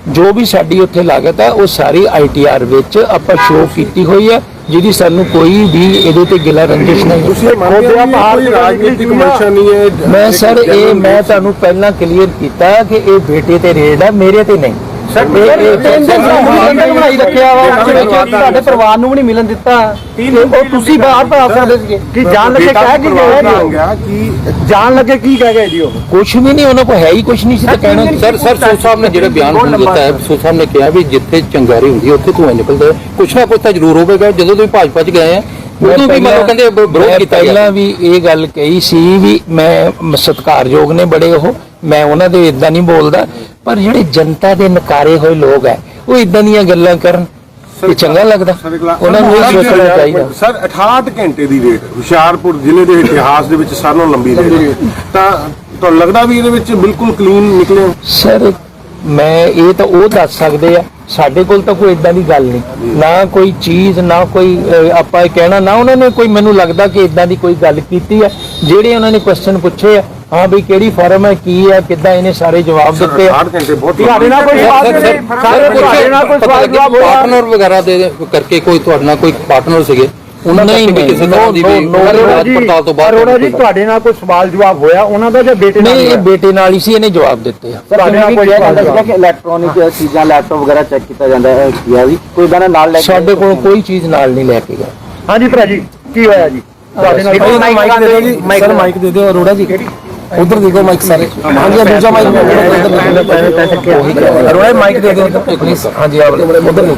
ਜੋ ਵੀ ਸਾਡੀ ਉੱਥੇ ਲਾਗਤ ਹੈ ਉਹ ਸਾਰੀ ਆਈਟੀਆਰ ਵਿੱਚ ਆਪਾਂ ਸ਼ੋਅ ਕੀਤੀ ਹੋਈ ਹੈ ਜਿਹਦੀ ਸਾਨੂੰ ਕੋਈ ਵੀ ਇਹਦੇ ਤੇ ਗਿਲਾ ਰੰਜਿਸ਼ ਨਹੀਂ। ਤੁਸੀਂ ਮੰਨਦੇ ਹੋ ਕਿ ਕੋਈ ਰਾਜਨੀਤਿਕ ਮਨਸ਼ਾ ਨਹੀਂ ਹੈ? ਮੈਂ ਸਰ ਇਹ ਮੈਂ ਤੁਹਾਨੂੰ ਪਹਿਲਾਂ ਕਲੀਅਰ ਕੀਤਾ ਕਿ ਇਹ ਬੇਟੇ ਤੇ ਰੇਡ ਹੈ ਮੇਰੇ ਤੇ ਨਹੀਂ। ਸਰ, ਇਹ- ਇਹ- ਤਿੰਨ ਦਿਨ ਸਾਨੂੰ ਬਣਾਈ ਰੱਖਿਆ ਵਾ ਉਸ ਵਿੱਚ ਤੁਹਾਡੇ ਪਰਿਵਾਰ ਨੂੰ ਵੀ ਨਹੀਂ ਮਿਲਣ ਦਿੱਤਾ ਉਹ ਤੁਸੀਂ ਬਾਹਰ ਤਾਂ ਆ ਸਕਦੇ ਸੀਗੇ ਕਿ ਜਾਣ ਲੱਗੇ ਕਹਿ ਕੀ ਗਏ ਹੋ ਜੀ ਗਿਆ ਕਿ ਜਾਣ ਲੱਗੇ ਕੀ ਕਹਿ ਗਏ ਜੀ ਉਹ ਕੁਛ ਵੀ ਨਹੀਂ ਉਹਨਾਂ ਕੋਲ ਹੈ ਹੀ ਕੁਛ ਨਹੀਂ ਸੀ ਤਾਂ ਕਹਿਣਾ ਸਰ ਸਰ ਸੋ ਸਾਹਿਬ ਨੇ ਜਿਹੜੇ ਬਿਆਨ ਹੁਣ ਦਿੱਤਾ ਹੈ ਸੋ ਸਾਹਿਬ ਨੇ ਕਿਹਾ ਵੀ ਜਿੱਥੇ ਚੰਗਾਰੀ ਹੁੰਦੀ ਹੈ ਉੱਥੇ ਧੂਆਂ ਨਿਕਲਦਾ ਕੁਛ ਨਾ ਕੁਛ ਤਾਂ ਜ਼ਰੂਰ ਹੋਵੇਗਾ ਜਦੋਂ ਤੁਸੀਂ ਭਾਜਪਾ 'ਚ ਗਏ ਆ ਉਦੋਂ ਵੀ ਮਤਲਬ ਕਹਿੰਦੇ ਬ- ਵਿਰੋਧ ਮੈਂ ਕੀਤਾ ਗਿਆ ਪਹਿਲਾਂ ਵੀ ਇਹ ਗੱਲ ਕਹੀ ਸੀ ਵੀ ਮੈਂ ਮ- ਸਤਿਕਾਰਯੋਗ ਨੇ ਬੜੇ ਉਹ ਮੈਂ ਉਹਨਾਂ ਦੇ ਇਦਾਂ ਨਹੀਂ ਬੋਲਦਾ ਪਰ ਜਿਹੜੇ ਜਨਤਾ ਦੇ ਨਕਾਰੇ ਹੋਏ ਲੋਕ ਹੈ ਉਹ ਇਦਾਂ ਦੀਆਂ ਗੱਲਾਂ ਕਰਨ ਇਹ ਚੰਗਾ ਲੱਗਦਾ। ਉਹਨਾਂ ਨੂੰ ਇਹ ਸੋਚਣਾ ਚਾਹੀਦਾ। ਸਰ 68 ਘੰਟੇ ਦੀ ਰੇਟ ਹੁਸ਼ਿਆਰਪੁਰ ਜ਼ਿਲ੍ਹੇ ਦੇ ਇਤਿਹਾਸ ਦੇ ਵਿੱਚ ਸਾਰਿਆਂ ਨਾਲੋਂ ਲੰਬੀ ਰੇਟ। ਤਾਂ ਤੁਹਾਨੂੰ ਲੱਗਦਾ ਵੀ ਇਹਦੇ ਵਿੱਚ ਬਿਲਕੁਲ ਕਲੀਨ ਨਿਕਲੇ? ਸਰ ਮੈਂ ਇਹ ਤਾਂ ਉਹ ਦੱਸ ਸਕਦੇ ਆ ਸਾਡੇ ਕੋਲ ਤਾਂ ਕੋਈ ਇਦਾਂ ਦੀ ਗੱਲ ਨਹੀਂ। ਨਾ ਕੋਈ ਚੀਜ਼ ਨਾ ਕੋਈ ਆਪਾਂ ਇਹ ਕਹਿਣਾ ਨਾ ਉਹਨਾਂ ਨੇ ਕੋਈ ਮੈਨੂੰ ਲੱਗਦਾ ਕਿ ਇਦਾਂ ਦੀ ਕੋਈ ਗੱਲ ਕੀਤੀ ਹੈ ਜਿਹੜੇ ਉਹਨਾਂ ਨੇ ਕੁਐਸਚਨ ਪੁੱਛੇ ਆ ਹਾਂ ਵੀ ਕਿਹੜੀ ਫਾਰਮ ਹੈ ਕੀ ਹੈ ਕਿੱਦਾਂ ਇਹਨੇ ਸਾਰੇ ਜਵਾਬ ਦਿੱਤੇ ਆ। 68 ਘੰਟੇ ਬਹੁਤ ਤੁਹਾਡੇ ਨਾਲ ਕੋਈ ਸਵਾਲ ਸਰ, ਨਹੀਂ ਸਰ, ਸਾਰੇ ਤੁਹਾਡੇ ਨਾਲ ਕੋਈ ਸਵਾਲ ਜਵਾਬ ਹੋਇਆ। ਪਾਰਟਨਰ ਵਗੈਰਾ ਦੇ ਕਰਕੇ ਕੋਈ ਤੁਹਾਡੇ ਨਾਲ ਕੋਈ ਪਾਰਟਨਰ ਸੀਗੇ? ਉਹਨਾਂ ਕਰਕੇ ਵੀ ਕਿਸੇ ਤਰ੍ਹਾਂ ਦੀ ਵੀ ਦੀ ਪੜਤਾਲ ਤੋਂ ਬਾਅਦ ਅਰੋੜਾ ਜੀ ਤੁਹਾਡੇ ਨਾਲ ਕੋਈ ਸਵਾਲ ਜਵਾਬ ਹੋਇਆ? ਉਹਨਾਂ ਦਾ ਜਾਂ ਬੇਟੇ ਨਾਲ ਨਹੀਂ ਇਹ? ਬੇਟੇ ਨਾਲ ਹੀ ਸੀ ਇਹਨੇ ਜਵਾਬ ਦਿੱਤੇ ਆ। ਤੁਹਾਡੇ ਨਾਲ ਕੋਈ ਸਵਾਲ ਜਵਾਬ? ਕਿ ਇਲੈਕਟ੍ਰੋਨਿਕ ਚੀਜ਼ਾਂ ਲੈਪਟਾਪ ਵਗੈਰਾ ਚੈੱਕ ਕੀਤਾ ਜਾਂਦਾ ਹੈ ਕੀਆ ਵੀ ਕੋਈ ਦਾਣਾ ਨਾਲ ਲੈ ਕੇ ਸਾਡੇ ਕੋਲ ਕੋਈ ਚੀਜ਼ ਨਾਲ ਨਹੀਂ ਲੈ ਕੇ ਗਿਆ ਹਾਂਜੀ ਭਰਾ ਜੀ ਕੀ ਹੋਇਆ ਜੀ? ਤੁਹਾਡੇ ਨਾਲ ਮਾਈਕ ਦੇ ਦਿਓ ਜੀ ਮਾਈਕ ਦੇ ਦਿਓ ਅਰੋੜਾ ਜੀ। ਉਧਰ ਦੇਖੋ ਮਾਈਕ ਸਾਰੇ। ਹਾਂਜੀ, ਆ ਦੂਜਾ ਮਾਈਕ ਅਰੋੜਾ ਮਾਈਕ ਦੇ ਦਿਓ ਪਲੀਜ਼ ਹਾਂਜੀ, ਆ ਵਾਲਾ, ਉਧਰ ਨੂੰ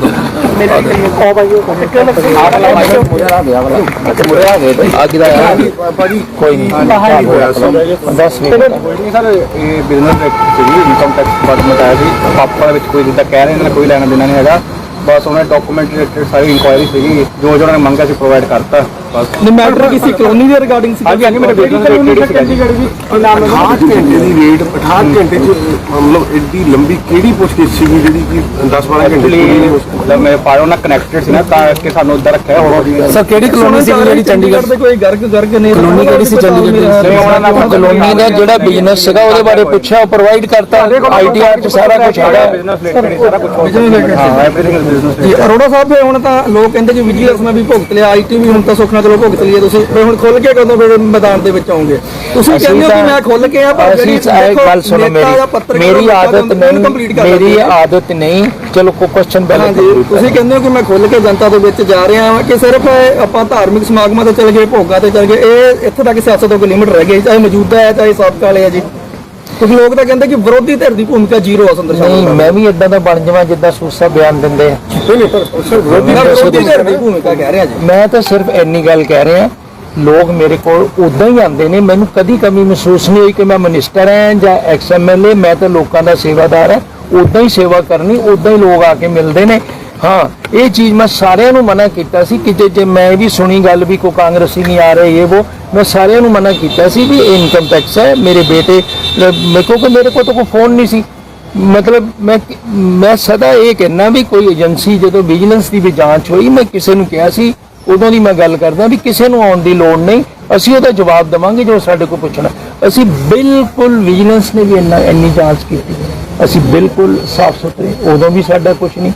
ਕੋਈ ਨਹੀਂ। ਹੋਇਆ ਸੀ 10 ਇਹ ਬਿਜ਼ਨਸ ਜਿਹੜੀ ਇਨਕਮ ਟੈਕਸ ਡਿਪਾਰਟਮੈਂਟ ਆਇਆ ਸੀ। ਪਾਪਾ ਵਿੱਚ ਕੋਈ ਜਿੱਦਾਂ ਕਹਿ ਰਹੇ ਨੇ, ਕੋਈ ਲੈਣਾ ਦੇਣਾ ਨਹੀਂ ਹੈਗਾ। ਬਸ ਉਹਨੇ ਡਾਕੂਮੈਂਟ ਰਿਲੇਟਡ ਸਾਰੀ ਇਨਕੁਆਇਰੀ ਸੀਗੀ ਜੋ ਜੋ ਉਹਨਾਂ ਨੇ ਮੰਗਿਆ ਸੀ ਪ੍ਰੋਵਾਈਡ ਕਰਤਾ। ਬਸ ਨੇ ਮੈਟਰ ਕਿਸੇ ਕਲੋਨੀ ਦੇ ਰਿਗਾਰਡਿੰਗ ਸੀ ਹਾਂਜੀ ਹਾਂਜੀ ਮੇਰੇ ਬਿਜ਼ਨਸ ਰਿਲੇਟਡ ਚੰਡੀਗੜ੍ਹ ਵੀ ਕੀ ਨਾਮ 68 ਘੰਟੇ ਦੀ ਰੇਟ 68 ਘੰਟੇ ਚ ਮਤਲਬ ਐਡੀ ਲੰਬੀ ਕਿਹੜੀ ਪੁੱਛਗਿੱਛ ਸੀਗੀ ਜਿਹੜੀ ਕਿ 10 12 ਘੰਟੇ ਨਹੀਂ ਮਤਲਬ ਮੇਰੇ ਪਾਰੋ ਨਾਲ ਕਨੈਕਟਡ ਸੀ ਨਾ ਤਾਂ ਕਿ ਸਾਨੂੰ ਉੱਧਰ ਰੱਖਿਆ ਹੋਰ ਸਰ ਕਿਹੜੀ ਕਲੋਨੀ ਸੀ ਜਿਹੜੀ ਚੰਡੀਗੜ੍ਹ ਦੇ ਕੋਈ ਗਰਗ ਗਰਗ ਨੇ ਕਲੋਨੀ ਕਿਹੜੀ ਸੀ ਚੰਡੀਗੜ੍ਹ ਦੀ ਉਹਨਾਂ ਨਾਲ ਕਲੋਨੀ ਦਾ ਜਿਹੜਾ ਬਿਜ਼ਨਸ ਸੀਗਾ ਉਹਦੇ ਬਾਰੇ ਪੁੱਛਿਆ ਉਹ ਪ੍ਰੋਵਾਈਡ ਕਰਤਾ ਆਈਟੀਆਰ ਚ ਸਾਰਾ ਕੁਝ ਹੈਗਾ ਬਿਜ਼ਨਸ ਰਿਲੇਟਡ ਸਾਰਾ ਕੁਝ ਹਾਂ ਐਵਰੀਥਿੰਗ ਇਜ਼ ਬਿਜ਼ਨਸ ਜੀ ਅਰੋੜਾ ਸਾਹਿਬ ਹੁਣ ਤਾਂ ਲੋਕ ਕਹਿੰਦੇ ਕਿ ਵਿਜੀਲੈਂਸ ਮੈਂ ਵੀ ਭੁਗਤ ਲਿਆ ਆਈਟੀ ਵੀ ਹੁਣ ਤਾਂ ਸੁਖਨਾ ਚਲੋ ਭੁਗਤ ਲਈਏ ਤੁਸੀਂ। ਫਿਰ ਹੁਣ ਖੁੱਲ ਕੇ ਕਦੋਂ ਫਿਰ ਮੈਦਾਨ ਦੇ ਵਿੱਚ ਆਉਂਗੇ? ਤੁਸੀਂ ਅਸੀਂ ਕਹਿੰਦੇ ਹੋ ਕਿ ਤਾਂ- ਮੈਂ ਖੁੱਲ ਕੇ ਆ ਪਰ ਅਸੀਂ ਜਿਹੜੀ ਇਹ ਗੱਲ ਸੁਣੋ ਮੇਰੀ ਮੇਰੀ ਆਦਤ ਨਹੀਂ ਮੇਰੀ ਆਦਤ ਨਹੀਂ। ਚਲੋ ਕੋ ਕੁਐਸਚਨ ਪਹਿਲਾਂ ਹਾਂਜੀ ਤੁਸੀਂ ਕਹਿੰਦੇ ਹੋ ਕਿ ਮੈਂ ਖੁੱਲ ਕੇ ਜਨਤਾ ਦੇ ਵਿੱਚ ਜਾ ਰਿਹਾ ਹਾਂ ਕਿ ਸਿਰਫ ਇਹ ਆਪਾਂ ਧਾਰਮਿਕ ਸਮਾਗਮਾਂ ਤੇ ਚਲ ਗਏ ਭੋਗਾਂ ਤੇ ਚਲ ਗਏ ਇਹ ਇੱਥੇ ਤੱਕ ਸਿਆਸਤ ਤੋਂ ਕੋਈ ਲਿਮਿਟ ਰਹਿ ਗਈ ਚਾਹੇ ਮੌਜੂਦਾ ਹੈ ਚਾਹੇ ਸਾਬਕਾ ਵਾਲੇ ਆ ਜੀ। ਕੁਝ ਲੋਕ ਤਾਂ ਕਹਿੰਦੇ ਕਿ ਵਿਰੋਧੀ ਧਿਰ ਦੀ ਭੂਮਿਕਾ ਜ਼ੀਰੋ ਆ ਸੰਦਰ ਨਹੀਂ ਮੈਂ ਵੀ ਇਦਾਂ ਦਾ ਬਣ ਜਾਵਾਂ ਜਿੱਦਾਂ ਸੂਸਾ ਬਿਆਨ ਦਿੰਦੇ ਆ। ਮੈਂ ਵਿਰੋਧੀ ਧਿਰ ਦੀ ਭੂਮਿਕਾ ਕਹਿ ਰਿਹਾ ਜੀ। ਮੈਂ ਤਾਂ ਸਿਰਫ ਇੰਨੀ ਗੱਲ ਕਹਿ ਰਿਹਾ ਲੋਕ ਮੇਰੇ ਕੋਲ ਉਦਾਂ ਹੀ ਆਉਂਦੇ ਨੇ ਮੈਨੂੰ ਕਦੀ ਕਮੀ ਮਹਿਸੂਸ ਨਹੀਂ ਹੋਈ ਕਿ ਮੈਂ ਮਿਨਿਸਟਰ ਹਾਂ ਜਾਂ ਐਕਸ ਐਮਐਲਏ ਮੈਂ ਤਾਂ ਲੋਕਾਂ ਦਾ ਸੇਵਾਦਾਰ ਹਾਂ ਉਦਾਂ ਹੀ ਸੇਵਾ ਕਰਨੀ ਉਦਾਂ ਹੀ ਲੋਕ ਆ ਕੇ ਮਿਲਦੇ ਨੇ। ਹਾਂ, ਇਹ ਚੀਜ਼ ਮੈਂ ਸਾਰਿਆਂ ਨੂੰ ਮਨਾ ਕੀਤਾ ਸੀ ਕਿ ਜੇ ਜੇ ਮੈਂ ਵੀ ਸੁਣੀ ਗੱਲ ਵੀ ਕੋ ਕਾਂਗਰਸੀ ਨਹੀਂ ਆ ਰਹੇ, ਇਹ ਉਹ ਮੈਂ ਸਾਰਿਆਂ ਨੂੰ ਮਨਾ ਕੀਤਾ ਸੀ ਵੀ ਇਹ ਇਨਕਮ ਟੈਕਸ ਹੈ, ਮੇਰੇ ਬੇਟੇ ਮੇਰੇ ਕੋਲ ਮੇਰੇ ਕੋਲ ਤਾਂ ਕੋਈ ਫੋਨ ਨਹੀਂ ਸੀ। ਮਤਲਬ ਮੈਂ ਮੈਂ ਸਦਾ ਇਹ ਕਹਿਣਾ ਵੀ ਕੋਈ ਏਜੰਸੀ ਜਦੋਂ ਵਿਜੀਲੈਂਸ ਦੀ ਵੀ ਜਾਂਚ ਹੋਈ, ਮੈਂ ਕਿਸੇ ਨੂੰ ਕਿਹਾ ਸੀ, ਉਦੋਂ ਦੀ ਮੈਂ ਗੱਲ ਕਰਦਾ ਵੀ ਕਿਸੇ ਨੂੰ ਆਉਣ ਦੀ ਲੋੜ ਨਹੀਂ, ਅਸੀਂ ਉਹਦਾ ਜਵਾਬ ਦਵਾਂਗੇ ਜੋ ਸਾਡੇ ਕੋਲ ਪੁੱਛਣਾ। ਅਸੀਂ ਬਿਲਕੁਲ ਵਿਜੀਲੈਂਸ ਨੇ ਵੀ ਇੰਨਾ ਇੰਨੀ ਜਾਂਚ ਕੀਤੀ। ਅਸੀਂ ਬਿਲਕੁਲ ਸਾਫ਼ ਸੁਥਰੇ ਉਦੋਂ ਵੀ ਸਾਡਾ ਕੁਝ ਨਹੀਂ।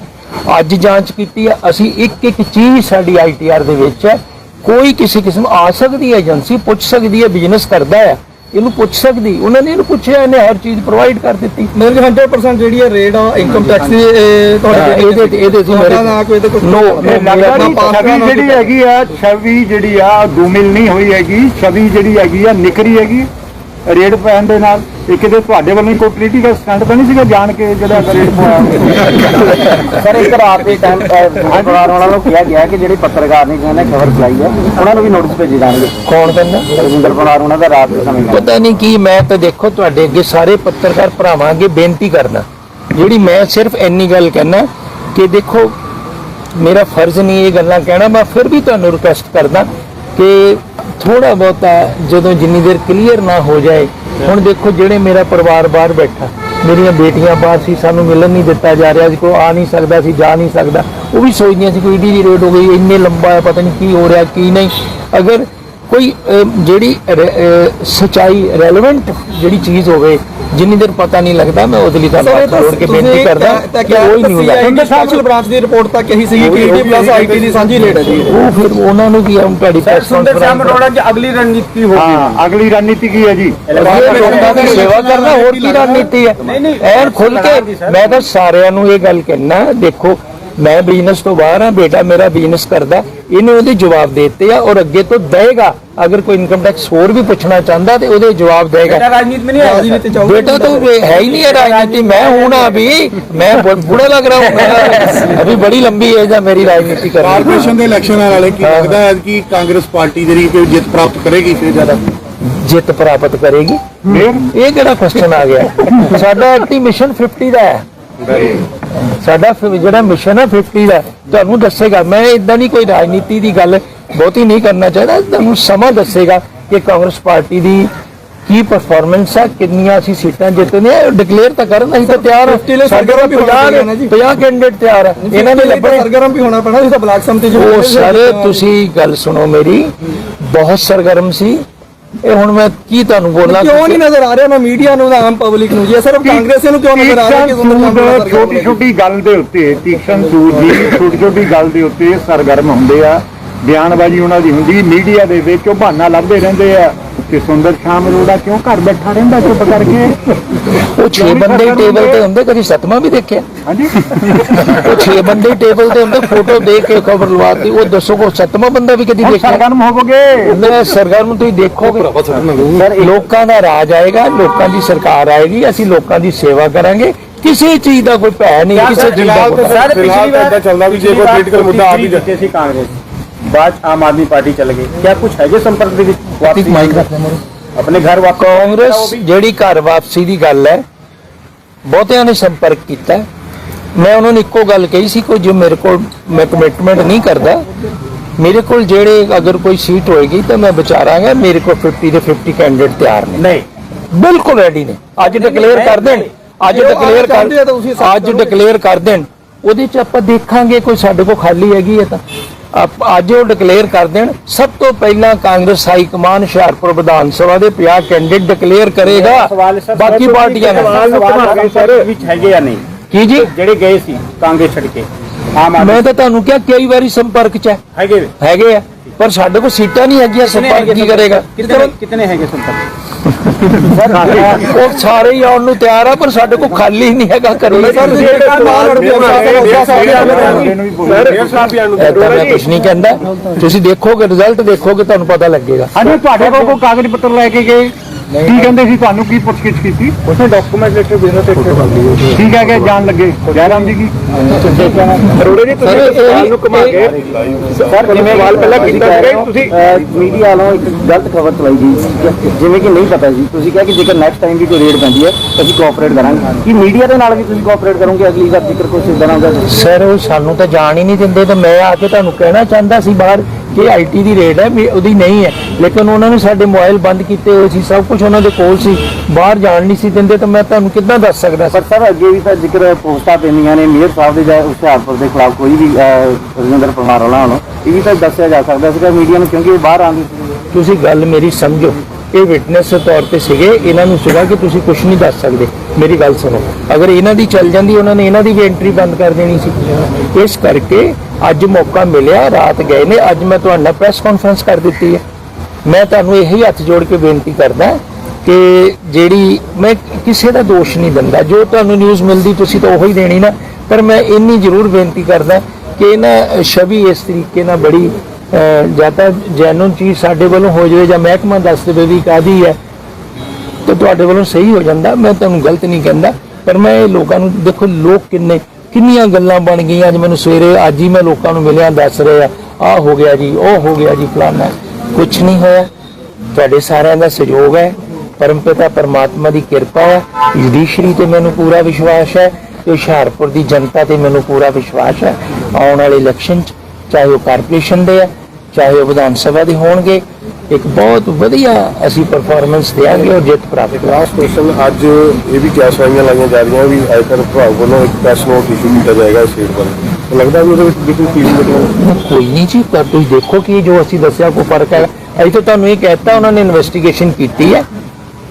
ਅੱਜ ਜਾਂਚ ਕੀਤੀ ਹੈ ਅਸੀਂ ਇੱਕ ਇੱਕ ਚੀਜ਼ ਸਾਡੀ ਆਈਟੀਆਰ ਦੇ ਵਿੱਚ ਹੈ। ਕੋਈ ਕਿਸੇ ਕਿਸਮ ਆ ਸਕਦੀ ਹੈ ਏਜੰਸੀ ਪੁੱਛ ਸਕਦੀ ਹੈ ਬਿਜ਼ਨਸ ਕਰਦਾ ਹੈ। ਇਹਨੂੰ ਪੁੱਛ ਸਕਦੀ ਉਹਨਾਂ ਨੇ ਇਹਨੂੰ ਪੁੱਛਿਆ ਇਹਨੇ ਹਰ ਚੀਜ਼ ਪ੍ਰੋਵਾਈਡ ਕਰ ਦਿੱਤੀ। ਮੇਰੇ ਕੋਲ 100% ਜਿਹੜੀ ਹੈ ਰੇਟ ਆ ਇਨਕਮ ਟੈਕਸ ਦੀ ਤੁਹਾਡੇ ਇਹਦੇ ਇਹਦੇ ਤੇ ਮੇਰੇ- ਨਾ ਕੋਈ ਜਿਹੜੀ ਹੈਗੀ ਆ ਛਵੀ ਜਿਹੜੀ ਆ ਦੂਮਿਲ ਨਹੀਂ ਹੋਈ ਹੈਗੀ ਛਵੀ ਜਿਹੜੀ ਹੈਗੀ ਆ ਨਿਕਰੀ ਹੈਗੀ। ਰੇਡ ਪੈਣ ਦੇ ਨਾਲ ਇਹ ਕਿਤੇ ਤੁਹਾਡੇ ਵੱਲੋਂ ਹੀ ਕੋਈ ਪੋਲੀਟੀਕਲ ਸਟੰਟ ਤਾਂ ਨਹੀਂ ਸੀਗਾ ਜਾਣ ਕੇ ਜਿਹੜਾ ਰੇਡ ਪਾਇਆ ਸਰ ਇੱਕ ਰਾਤ ਦੇ ਟਾਈਮ ਪਰਿਵਾਰ ਵਾਲਾ ਨੂੰ ਕਿਹਾ ਗਿਆ ਕਿ ਜਿਹੜੇ ਪੱਤਰਕਾਰ ਨੇ ਜਿਹਨਾਂ ਨੇ ਖਬਰ ਚਲਾਈ ਹੈ ਉਹਨਾਂ ਨੂੰ ਵੀ ਨੋਟਿਸ ਭੇਜੇ ਜਾਣਗੇ। ਕੌਣ ਕਹਿੰਦਾ? ਰਵਿੰਦਰ ਕੁਮਾਰ ਉਹਨਾਂ ਦਾ ਰਾਤ ਦੇ ਸਮੇਂ ਪਤਾ ਨਹੀਂ ਕੀ ਮੈਂ ਤਾਂ ਦੇਖੋ ਤੁਹਾਡੇ ਅੱਗੇ ਸਾਰੇ ਪੱਤਰਕਾਰ ਭਰਾਵਾਂ ਅੱਗੇ ਬੇਨਤੀ ਕਰਨਾ ਜਿਹੜੀ ਮੈਂ ਸਿਰਫ ਇੰਨੀ ਗੱਲ ਕਹਿਣਾ ਕਿ ਦੇਖੋ ਮੇਰਾ ਫਰਜ਼ ਨਹੀਂ ਇਹ ਗੱਲਾਂ ਕਹਿਣਾ ਮੈਂ ਫਿਰ ਵੀ ਤੁਹਾਨੂੰ ਰਿਕੁਐਸਟ ਕਰਦਾ ਕਿ ਥੋੜਾ ਬਹੁਤਾ ਜਦੋਂ ਜਿੰਨੀ ਦੇਰ ਕਲੀਅਰ ਨਾ ਹੋ ਜਾਏ, ਹੁਣ ਦੇਖੋ ਜਿਹੜੇ ਮੇਰਾ ਪਰਿਵਾਰ ਬਾਹਰ ਬੈਠਾ, ਮੇਰੀਆਂ ਬੇਟੀਆਂ ਬਾਹਰ ਸੀ, ਸਾਨੂੰ ਮਿਲਣ ਨਹੀਂ ਦਿੱਤਾ ਜਾ ਰਿਹਾ ਸੀ ਕੋਈ ਆ ਨਹੀਂ ਸਕਦਾ ਸੀ ਜਾ ਨਹੀਂ ਸਕਦਾ, ਉਹ ਵੀ ਸੋਚਦੀਆਂ ਸੀ ਕੋਈ ਈਡੀ ਦੀ ਰੇਟ ਹੋ ਗਈ, ਇੰਨੇ ਲੰਬਾ ਹੈ, ਪਤਾ ਨਹੀਂ ਕੀ ਹੋ ਰਿਹਾ, ਕੀ ਨਹੀਂ। ਅਗਰ ਕੋਈ ਜਿਹੜੀ ਸਚਾਈ ਰੈਲੇਵੈਂਟ ਜਿਹੜੀ ਚੀਜ਼ ਹੋਵੇ ਜਿੰਨੀ ਦੇਰ ਪਤਾ ਨਹੀਂ ਲੱਗਦਾ ਮੈਂ ਉਹਦੇ ਲਈ ਤੁਹਾਨੂੰ ਜੋੜ ਕੇ ਬੇਨਤੀ ਕਰਦਾ ਕਿ ਉਹ ਹੀ ਨਹੀਂ ਹੁੰਦਾ। ਸਪੈਸ਼ਲ ਬ੍ਰਾਂਚ ਦੀ ਰਿਪੋਰਟ ਤੱਕ ਇਹੀ ਸੀ ਕਿ ਈਟੀ ਪਲੱਸ ਆਈਟੀ ਦੀ ਸਾਂਝੀ ਰੇਟ ਹੈ ਜੀ। ਉਹ ਫਿਰ ਉਹਨਾਂ ਨੂੰ ਵੀ ਹੁਣ ਤੁਹਾਡੀ ਪ੍ਰੈਸ ਕਾਨਫਰੰਸ ਚ ਅਗਲੀ ਰਣਨੀਤੀ ਹੋਗੀ ਹਾਂ ਅਗਲੀ ਰਣਨੀਤੀ ਕੀ ਹੈ ਜੀ? ਲੋਕਾਂ ਦੀ ਸੇਵਾ ਕਰਨਾ ਹੋਰ ਕੀ ਰਣਨੀਤੀ ਹੈ? ਐਨ ਖੁੱਲ ਕੇ ਮੈਂ ਤਾਂ ਸਾਰਿਆਂ ਨੂੰ ਇਹ ਗੱਲ ਕਹਿਣਾ ਦੇਖੋ ਮੈਂ ਬਿਜ਼ਨਸ ਤੋਂ ਬਾਹਰ ਆ ਬੇਟਾ ਮੇਰਾ ਬਿਜ਼ਨਸ ਕਰਦਾ। ਇਹਨੇ ਉਹਦੇ ਜਵਾਬ ਦਿੱਤੇ ਆ ਔਰ ਅੱਗੇ ਤੋਂ ਦੇਗਾ ਅਗਰ ਕੋਈ ਇਨਕਮ ਟੈਕਸ ਹੋਰ ਵੀ ਪੁੱਛਣਾ ਚਾਹੁੰਦਾ ਤੇ ਉਹਦੇ ਜਵਾਬ ਦੇਗਾ ਬੇਟਾ ਤਾਂ ਹੈ ਹੀ ਨਹੀਂ ਰਾਜਨੀਤੀ। ਮੈਂ ਹੁਣ ਅਭੀ ਮੈਂ ਬੁੜਾ ਲੱਗ ਰਹਾ ਹਾਂ। ਅਭੀ ਬੜੀ ਲੰਬੀ ਏਜ ਆ ਮੇਰੀ ਰਾਜਨੀਤੀ ਕਰਨੀ ਕਾਰਪੋਰੇਸ਼ਨ ਦੇ ਇਲੈਕਸ਼ਨ ਆਉਣ ਕੀ ਲੱਗਦਾ ਹੈ ਕਿ ਕਾਂਗਰਸ ਪਾਰਟੀ ਜਿਹੜੀ ਕੋਈ ਜਿੱਤ ਪ੍ਰਾਪਤ ਕਰੇਗੀ ਫਿਰ ਜ਼ਿਆਦਾ? ਜਿੱਤ ਪ੍ਰਾਪਤ ਕਰੇਗੀ। ਇਹ ਕਿਹੜਾ ਕੁਐਸਚਨ ਆ ਗਿਆ? ਸਾਡਾ ਐਕਟਿਵ ਮਿਸ਼ਨ 50 ਦਾ ਹੈ। ਸਾਡਾ ਫਿਰ ਜਿਹੜਾ ਮਿਸ਼ਨ ਹੈ 50 ਦਾ। ਤੁਹਾਨੂੰ ਦੱਸੇਗਾ। ਮੈਂ ਇਦਾਂ ਨਹੀਂ ਕੋਈ ਰਾਜਨੀਤੀ ਦੀ ਗੱਲ ਬਹੁਤੀ ਨਹੀਂ ਕਰਨਾ ਚਾਹਦਾ ਤੁਹਾਨੂੰ ਸਮਾਂ ਦੱਸੇਗਾ ਕਿ ਕਾਂਗਰਸ ਪਾਰਟੀ ਦੀ ਕੀ ਪਰਫਾਰਮੈਂਸ ਹੈ ਕਿੰਨੀਆਂ ਅਸੀਂ ਸੀਟਾਂ ਜਿੱਤਦੇ ਆ ਡਿਕਲੇਅਰ ਤਾਂ ਕਰਨ ਅਸੀਂ ਤਾਂ ਤਿਆਰ ਸਾਡੇ ਸਰਗਰਮ ਵੀ ਹੋਣਾ 50 ਚਾਹੀਦਾ ਨਾ ਜੀ। 50 ਕੈਂਡੀਡੇਟ ਤਿਆਰ ਆ। ਇਹਨਾਂ ਨੇ ਲੱਭਣੇ। ਸਰਗਰਮ ਵੀ ਹੋਣਾ ਪੈਣਾ ਜੀ ਤਾਂ ਬਲਾਕ ਸੰਮਤੀ ਚ ਉਹ ਸਾਰੇ ਤੁਸੀਂ ਗੱਲ ਸੁਣੋ ਮੇਰੀ। ਬਹੁਤ ਸਰਗਰਮ ਸੀ। ਇਹ ਹੁਣ ਮੈਂ ਕੀ ਤੁਹਾਨੂੰ ਬੋਲਾਂ? ਕਿਉਂ ਨਹੀਂ ਨਜ਼ਰ ਆ ਰਿਹਾ? ਨਾ ਮੀਡੀਆ ਨੂੰ ਆਮ ਪਬਲਿਕ ਨੂੰ। ਜੀ ਸਿਰਫ ਕਾਂਗਰਸੀਆਂ ਨੂੰ ਕਿਉਂ ਨਜ਼ਰ ਆ ਰਿਹਾ ਕਿ ਛੋਟੀ ਛੋਟੀ ਗੱਲ ਦੇ ਉੱਤੇ ਤੀਕਸ਼ਣ ਸੂਦ ਦੀ ਛੋਟੀ ਛੋਟੀ ਗੱਲ ਦੇ ਉੱਤੇ ਸਰਗਰਮ ਹੁੰਦੇ ਆ। ਬਿਆਨਬਾਜ਼ੀ ਉਹਨਾਂ ਦੀ ਹੁੰਦੀ ਮੀਡੀਆ ਦੇ ਵਿੱਚ ਉਹ ਬਹਾਨਾ ਲੱਭਦੇ ਰਹਿੰਦੇ ਆ। ਕਿ ਸੁੰਦਰ ਸ਼ਾਮ ਅਰੋੜਾ ਕਿਉਂ ਘਰ ਬੈਠਾ ਰਹਿੰਦਾ ਚੁੱਪ ਕਰਕੇ? ਉਹ 6 ਬੰਦੇ ਟੇਬਲ ਤੇ ਹੁੰਦੇ। ਕਦੀ ਸਤਮਾ ਵੀ ਦੇਖਿਆ? ਹਾਂਜੀ। ਉਹ 6 ਬੰਦੇ ਟੇਬਲ ਤੇ ਹੁੰਦੇ ਫੋਟੋ ਦੇਖ ਕੇ ਖਬਰ ਲਵਾਤੀ ਉਹ ਦੱਸੋ ਕੋ ਸਤਮਾ ਬੰਦਾ ਵੀ ਕਦੀ ਦੇਖਿਆ? ਸਰਗਰਮ ਹੋਵੋਗੇ? ਮੈਂ ਸਰਗਰਮ ਤੁਸੀਂ ਦੇਖੋਗੇ। ਲੋਕਾਂ ਦਾ ਰਾਜ ਆਏਗਾ ਲੋਕਾਂ ਦੀ ਸਰਕਾਰ ਆਏਗੀ ਅਸੀਂ ਲੋਕਾਂ ਦੀ ਸੇਵਾ ਕਰਾਂਗੇ। ਕਿਸੇ ਚੀਜ਼ ਦਾ ਕੋਈ ਭੈ ਨਹੀਂ ਕਿਸੇ ਚੀਜ਼ ਦਾ। ਫਿਲਹਾਲ ਤਾਂ ਏਦਾਂ ਚੱਲਦਾ ਵੀ ਜੇ ਕੋਈ ਪੋਲੀਟੀਕਲ ਮੁੱਦਾ ਆ ਵੀ ਜਾਏ ਸੀ ਕਾਂਗਰਸ। ਬਾਅਦ ਆਮ ਆਦਮੀ ਪਾਰਟੀ ਚਲੇ ਗਏ ਕਿਆ ਕੁਝ ਹੈਗੇ ਸੰਪਰਕ ਦੇ ਵਿੱਚ? ਵਾਪਸੀ ਆਪਣੇ ਘਰ ਵਾਪਸ ਕਾਂਗਰਸ ਜਿਹੜੀ ਘਰ ਵਾਪਸੀ ਦੀ ਗੱਲ ਹੈ ਬਹੁਤਿਆਂ ਨੇ ਸੰਪਰਕ ਕੀਤਾ। ਮੈਂ ਉਹਨਾਂ ਨੂੰ ਇੱਕੋ ਗੱਲ ਕਹੀ ਸੀ ਕੋਈ ਜੋ ਮੇਰੇ ਕੋਲ ਮੈਂ ਕਮਿਟਮੈਂਟ ਨਹੀਂ ਕਰਦਾ ਮੇਰੇ ਕੋਲ ਜਿਹੜੇ ਅਗਰ ਕੋਈ ਸੀਟ ਹੋਏਗੀ ਤਾਂ ਮੈਂ ਵਿਚਾਰਾਂਗਾ ਮੇਰੇ ਕੋਲ 50 ਦੇ 50 ਕੈਂਡੀਡੇਟ ਤਿਆਰ ਨੇ। ਨਹੀਂ। ਬਿਲਕੁਲ ਰੈਡੀ ਨੇ। ਅੱਜ ਡਿਕਲੇਅਰ ਕਰ ਦੇਣ। ਅੱਜ ਡਿਕਲੇਅਰ ਕਰ ਅੱਜ ਡਿਕਲੇਅਰ ਕਰ ਦੇਣ। ਉਹਦੇ ਚ ਆਪਾਂ ਦੇਖਾਂਗੇ ਕੋਈ ਸਾਡੇ ਕੋਲ ਖਾਲੀ ਹੈਗੀ ਹੈ ਤਾਂ। ਅੱਜ ਉਹ ਡਿਕਲੇਅਰ ਕਰ ਦੇਣ ਸਭ ਤੋਂ ਪਹਿਲਾਂ ਕਾਂਗਰਸ ਹਾਈ ਕਮਾਨ ਹੁਸ਼ਿਆਰਪੁਰ ਵਿਧਾਨ ਸਭਾ ਦੇ 50 ਕੈਂਡੀਡੇਟ ਡਿਕਲੇਅਰ ਕਰੇਗਾ। ਬਾਕੀ ਪਾਰਟੀਆਂ ਨੇ ਸਰ ਵਿੱਚ ਹੈਗੇ ਜਾਂ ਨਹੀਂ? ਕੀ ਜੀ? ਜਿਹੜੇ ਗਏ ਸੀ ਕਾਂਗਰਸ ਛੱਡ ਕੇ ਮੈਂ ਤਾਂ ਤੁਹਾਨੂੰ ਕਿਹਾ ਕਈ ਵਾਰੀ ਸੰਪਰਕ ਚ ਹੈ। ਹੈਗੇ ਹੈਗੇ ਆ ਪਰ ਸਾਡੇ ਕੋਲ ਸੀਟਾਂ ਨਹੀਂ ਹੈਗੀਆਂ ਸੰਪਰਕ ਕੀ ਕਰੇਗਾ? ਕਿਤਨੇ ਹੈਗੇ ਸੰਪਰਕ? ਉਹ ਸਾਰੇ ਹੀ ਆਉਣ ਨੂੰ ਤਿਆਰ ਆ ਪਰ ਸਾਡੇ ਕੋਲ ਖਾਲੀ ਨਹੀਂ ਹੈਗਾ ਕਰੀਏ ਸਰ ਮੈਂ ਕੁਝ ਨਹੀਂ ਕਹਿੰਦਾ। ਤੁਸੀਂ ਦੇਖੋਗੇ ਰਿਜ਼ਲਟ ਦੇਖੋਗੇ ਤੁਹਾਨੂੰ ਪਤਾ ਲੱਗੇਗਾ। ਹਾਂਜੀ ਤੁਹਾਡੇ ਕੋਲ ਕੋਈ ਕਾਗਜ਼ ਪੱਤਰ ਲੈ ਕੇ ਗਏ। ਕੀ ਕਹਿੰਦੇ ਸੀ ਤੁਹਾਨੂੰ? ਕੀ ਪੁੱਛਗਿੱਛ ਕੀਤੀ? ਉਸਨੇ ਡਾਕੂਮੈਂਟ ਲੈਟਰ ਬਿਜ਼ਨਸ ਲੈਟਰ ਠੀਕ ਹੈ। ਕਿ ਜਾਣ ਲੱਗੇ? ਜੈਰਾਮ ਜੀ ਕੀ? ਅਰੋੜੇ ਜੀ ਇਹ- ਸਵਾਲ ਨੂੰ ਘੁਮਾ ਕੇ ਸਰ ਜਿਵੇਂ ਸਵਾਲ ਪਹਿਲਾਂ ਕੀਤਾ ਸੀਗਾ ਤੁਸੀਂ ਮੀਡੀਆ ਵੱਲੋਂ ਇੱਕ ਗਲਤ ਖਬਰ ਚਲਾਈ ਗਈ ਜਿਵੇਂ ਕਿ ਨਹੀਂ ਪਤਾ ਸੀ ਤੁਸੀਂ ਕਿਹਾ ਕਿ ਜੇਕਰ ਨੈਕਸਟ ਟਾਈਮ ਵੀ ਕੋਈ ਰੇਡ ਪੈਂਦੀ ਹੈ ਤਾਂ ਅਸੀਂ ਕੋਆਪਰੇਟ ਕਰਾਂਗੇ। ਕੀ ਮੀਡੀਆ ਦੇ ਨਾਲ ਵੀ ਤੁਸੀਂ ਕੋਆਪਰੇਟ ਕਰੋਗੇ? ਅਗਲੀ ਵਾਰ ਜੇਕਰ ਕੁਝ ਇਦਾਂ ਤਾਂ ਸਰ ਉਹ ਸਾਨੂੰ ਤਾਂ ਜਾਣ ਹੀ ਨਹੀਂ ਦਿੰਦੇ ਤੇ ਮੈਂ ਆ ਕੇ ਤੁਹਾਨੂੰ ਕਹਿਣਾ ਚਾਹੁੰਦਾ ਸੀ ਬਾਹਰ ਕਿ ਆਈਟੀ ਦੀ ਰੇਡ ਹੈ ਵੀ ਉਹਦੀ ਨਹੀਂ ਹੈ। ਲੇਕਿਨ ਉਹਨਾਂ ਨੇ ਸਾਡੇ ਮੋਬਾਈਲ ਬੰਦ ਕੀਤੇ ਹੋਏ ਸੀ ਸਭ ਕੁਝ ਉਹਨਾਂ ਦੇ ਕੋਲ ਸੀ। ਬਾਹਰ ਜਾਣ ਨਹੀਂ ਸੀ ਦਿੰਦੇ ਤਾਂ ਮੈਂ ਤੁਹਾਨੂੰ ਕਿੱਦਾਂ ਦੱਸ ਸਕਦਾ ਪਰ ਸਰ ਅੱਗੇ ਵੀ ਤਾਂ ਜ਼ਿਕਰ ਪੋਸਟਾਂ ਪੈਂਦੀਆਂ ਨੇ ਮੇਅਰ ਸਾਹਿਬ ਦੇ ਜਾਂ ਹੁਸ਼ਿਆਰਪੁਰ ਦੇ ਖਿਲਾਫ ਕੋਈ ਵੀ ਰਜਿੰਦਰ ਪਰਮਾਰ ਵਾਲਾ ਹੋਣਾ ਇਹ ਵੀ ਤਾਂ ਦੱਸਿਆ ਜਾ ਸਕਦਾ ਸੀਗਾ ਮੀਡੀਆ ਨੂੰ ਕਿਉਂਕਿ ਇਹ ਬਾਹਰ ਆਉਂਦੇ ਸੀ। ਤੁਸੀਂ ਗੱਲ ਮੇਰੀ ਸਮਝੋ। ਇਹ ਵਿਟਨੈਸ ਦੇ ਤੌਰ ਤੇ ਸੀਗੇ, ਇਹਨਾਂ ਨੂੰ ਸੀਗਾ ਕਿ ਤੁਸੀਂ ਕੁਝ ਨਹੀਂ ਦੱਸ ਸਕਦੇ। ਮੇਰੀ ਗੱਲ ਸੁਣੋ। ਅਗਰ ਇਹਨਾਂ ਦੀ ਚੱਲ ਜਾਂਦੀ, ਉਹਨਾਂ ਨੇ ਇਹਨਾਂ ਦੀ ਵੀ ਐਂਟਰੀ ਬੰਦ ਕਰ ਦੇਣੀ ਸੀ। ਇਸ ਕਰਕੇ ਅੱਜ ਮੌਕਾ ਮਿਲਿਆ, ਰਾਤ ਗਏ ਨੇ, ਅੱਜ ਮੈਂ ਤੁਹਾਡੇ ਨਾਲ ਪ੍ਰੈਸ ਕਾਨਫਰੰਸ ਕਰ ਦਿੱਤੀ ਹੈ। ਮੈਂ ਤੁਹਾਨੂੰ ਇਹੀ ਹੱਥ ਜੋੜ ਕੇ ਬੇਨਤੀ ਕਰਦਾ ਕਿ ਜਿਹੜੀ, ਮੈਂ ਕਿਸੇ ਦਾ ਦੋਸ਼ ਨਹੀਂ ਦਿੰਦਾ। ਜੋ ਤੁਹਾਨੂੰ ਨਿਊਜ਼ ਮਿਲਦੀ, ਤੁਸੀਂ ਤਾਂ ਉਹੀ ਦੇਣੀ ਨਾ। ਪਰ ਮੈਂ ਇੰਨੀ ਜ਼ਰੂਰ ਬੇਨਤੀ ਕਰਦਾ ਕਿ ਨਾ ਛਵੀ ਇਸ ਤਰੀਕੇ ਨਾਲ ਬੜੀ ਜਾਂ ਤਾਂ ਜੈਨੂਨ ਚੀਜ਼ ਸਾਡੇ ਵੱਲੋਂ ਹੋ ਜਾਵੇ ਜਾਂ ਮਹਿਕਮਾ ਦੱਸ ਦੇਵੇ ਵੀ ਕਾਦੀ ਹੈ, ਤਾਂ ਤੁਹਾਡੇ ਵੱਲੋਂ ਸਹੀ ਹੋ ਜਾਂਦਾ, ਮੈਂ ਤੁਹਾਨੂੰ ਗਲਤ ਨਹੀਂ ਕਹਿੰਦਾ, ਪਰ ਮੈਂ ਇਹ ਲੋਕਾਂ ਨੂੰ, ਦੇਖੋ ਲੋਕ ਕਿੰਨੇ, ਕਿੰਨੀਆਂ ਗੱਲਾਂ ਬਣ ਗਈਆਂ ਅੱਜ ਮੈਨੂੰ ਸਵੇਰੇ, ਅੱਜ ਹੀ ਮੈਂ ਲੋਕਾਂ ਨੂੰ ਮਿਲਿਆ, ਦੱਸ ਰਹੇ ਆ ਆਹ ਹੋ ਗਿਆ ਜੀ, ਉਹ ਹੋ ਗਿਆ ਜੀ ਫਲਾਣਾ ਕੁਝ ਨਹੀਂ ਹੋਇਆ। ਤੁਹਾਡੇ ਸਾਰਿਆਂ ਦਾ ਸਹਿਯੋਗ ਹੈ, ਪਰਮਪਿਤਾ ਪਰਮਾਤਮਾ ਦੀ ਕਿਰਪਾ ਹੈ, ਜੁਡੀਸ਼ਰੀ ਤੇ ਮੈਨੂੰ ਪੂਰਾ ਵਿਸ਼ਵਾਸ ਹੈ, ਤੇ ਹੁਸ਼ਿਆਰਪੁਰ ਦੀ ਜਨਤਾ ਤੇ ਮੈਨੂੰ ਪੂਰਾ ਵਿਸ਼ਵਾਸ ਹੈ, ਆਉਣ ਵਾਲੇ ਇਲੈਕਸ਼ਨ ਚ, ਚਾਹੇ ਉਹ ਕਾਰਪੋਰੇਸ਼ਨ ਦੇ ਹੈ ਚਾਹੇ ਉਹ ਵਿਧਾਨ ਸਭਾ ਦੇ ਹੋਣਗੇ ਇੱਕ ਬਹੁਤ ਵਧੀਆ ਅਸੀਂ ਪਰਫਾਰਮੈਂਸ ਦੇਵਾਂਗੇ ਔਰ ਜਿੱਤ ਪ੍ਰਾਪਤ ਕਰਾਂਗੇ। ਲਾਸਟ ਕੁਐਸਚਨ ਅੱਜ ਇਹ ਵੀ ਕਿਆ ਸੁਣਾਈਆਂ ਲਾਈਆਂ ਜਾ ਰਹੀਆਂ ਵੀ ਆਇਕਰ ਵਿਭਾਗ ਵੱਲੋਂ ਇੱਕ ਪ੍ਰੈਸ ਨੋਟ ਇਸ਼ੂ ਕੀਤਾ ਜਾਏਗਾ ਇਸ ਸੀਟ ਪਰ ਲੱਗਦਾ ਵੀ ਉਹਦੇ ਵਿੱਚ ਬਿਲਕੁਲ ਕਲੀਨ ਨਿਕਲਣਾ ਕੋਈ ਨਹੀਂ ਜੀ ਪਰ ਤੁਸੀਂ ਦੇਖੋ ਕਿ ਜੋ ਅਸੀਂ ਦੱਸਿਆ ਕੋਈ ਫ਼ਰਕ ਹੈ। ਅਸੀਂ ਤਾਂ ਤੁਹਾਨੂੰ ਇਹ ਕਹਿਤਾ ਉਹਨਾਂ ਨੇ ਇਨਵੈਸਟੀਗੇਸ਼ਨ ਕੀਤੀ ਹੈ।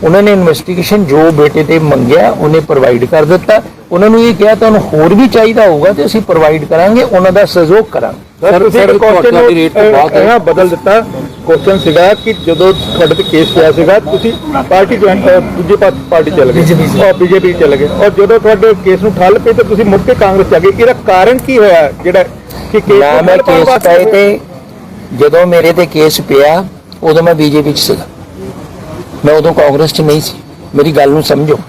ਉਹਨਾਂ ਨੇ ਇਨਵੈਸਟੀਗੇਸ਼ਨ ਜੋ ਬੇਟੇ ਤੇ ਮੰਗਿਆ ਉਹਨੇ ਪ੍ਰੋਵਾਈਡ ਕਰ ਦਿੱਤਾ। ਉਹਨਾਂ ਨੂੰ ਇਹ ਕਿਹਾ ਤੁਹਾਨੂੰ ਹੋਰ ਵੀ ਚਾਹੀਦਾ ਹੋਊਗਾ ਤੇ ਅਸੀਂ ਪ੍ਰੋਵਾਈਡ ਕਰਾਂਗੇ ਉਹਨਾਂ ਦਾ ਸਹਿਯੋਗ ਕਰਾਂਗੇ। ਸਰ ਸਰ ਤੁਹਾਡੀ ਰੇਟ ਤੋਂ ਬਾਅਦ ਹੈ। ਬਦਲ ਦਿੱਤਾ। ਕੁਐਸਚਨ ਸੀਗਾ ਕਿ ਜਦੋਂ ਤੁਹਾਡੇ ਤੇ ਕੇਸ ਪਿਆ ਸੀਗਾ ਤੁਸੀਂ ਪਾਰਟੀ ਜੁਆਇਨ ਦੂਜੀ ਪਾਰਟੀ ਚਲੇ ਗਏ। ਔਰ ਬੀਜੇਪੀ ਚਲੇ ਗਏ। ਔਰ ਜਦੋਂ ਤੁਹਾਡੇ ਕੇਸ ਨੂੰ ਠੱਲ ਪਈ ਤਾਂ ਤੁਸੀਂ ਮੁੜ ਕੇ ਕਾਂਗਰਸ ਚ ਆ ਗਏ। ਇਹਦਾ ਕਾਰਨ ਕੀ ਹੋਇਆ? ਜਿਹੜਾ ਕਿ ਕੇਸ ਨਾ ਨੂੰ ਮੈਂ ਠੱਲ ਪਾਉਣ ਕੇਸ ਵਾਸਤੇ- ਪਏ ਤੇ ਜਦੋਂ ਮੇਰੇ ਤੇ ਕੇਸ ਪਿਆ ਉਦੋਂ ਮੈਂ ਬੀਜੇਪੀ ਚ ਸੀਗਾ। ਮੈਂ ਉਦੋਂ ਕਾਂਗਰਸ ਚ ਨਹੀਂ ਸੀ। ਮੇਰੀ ਗੱਲ ਨੂੰ ਸਮਝੋ।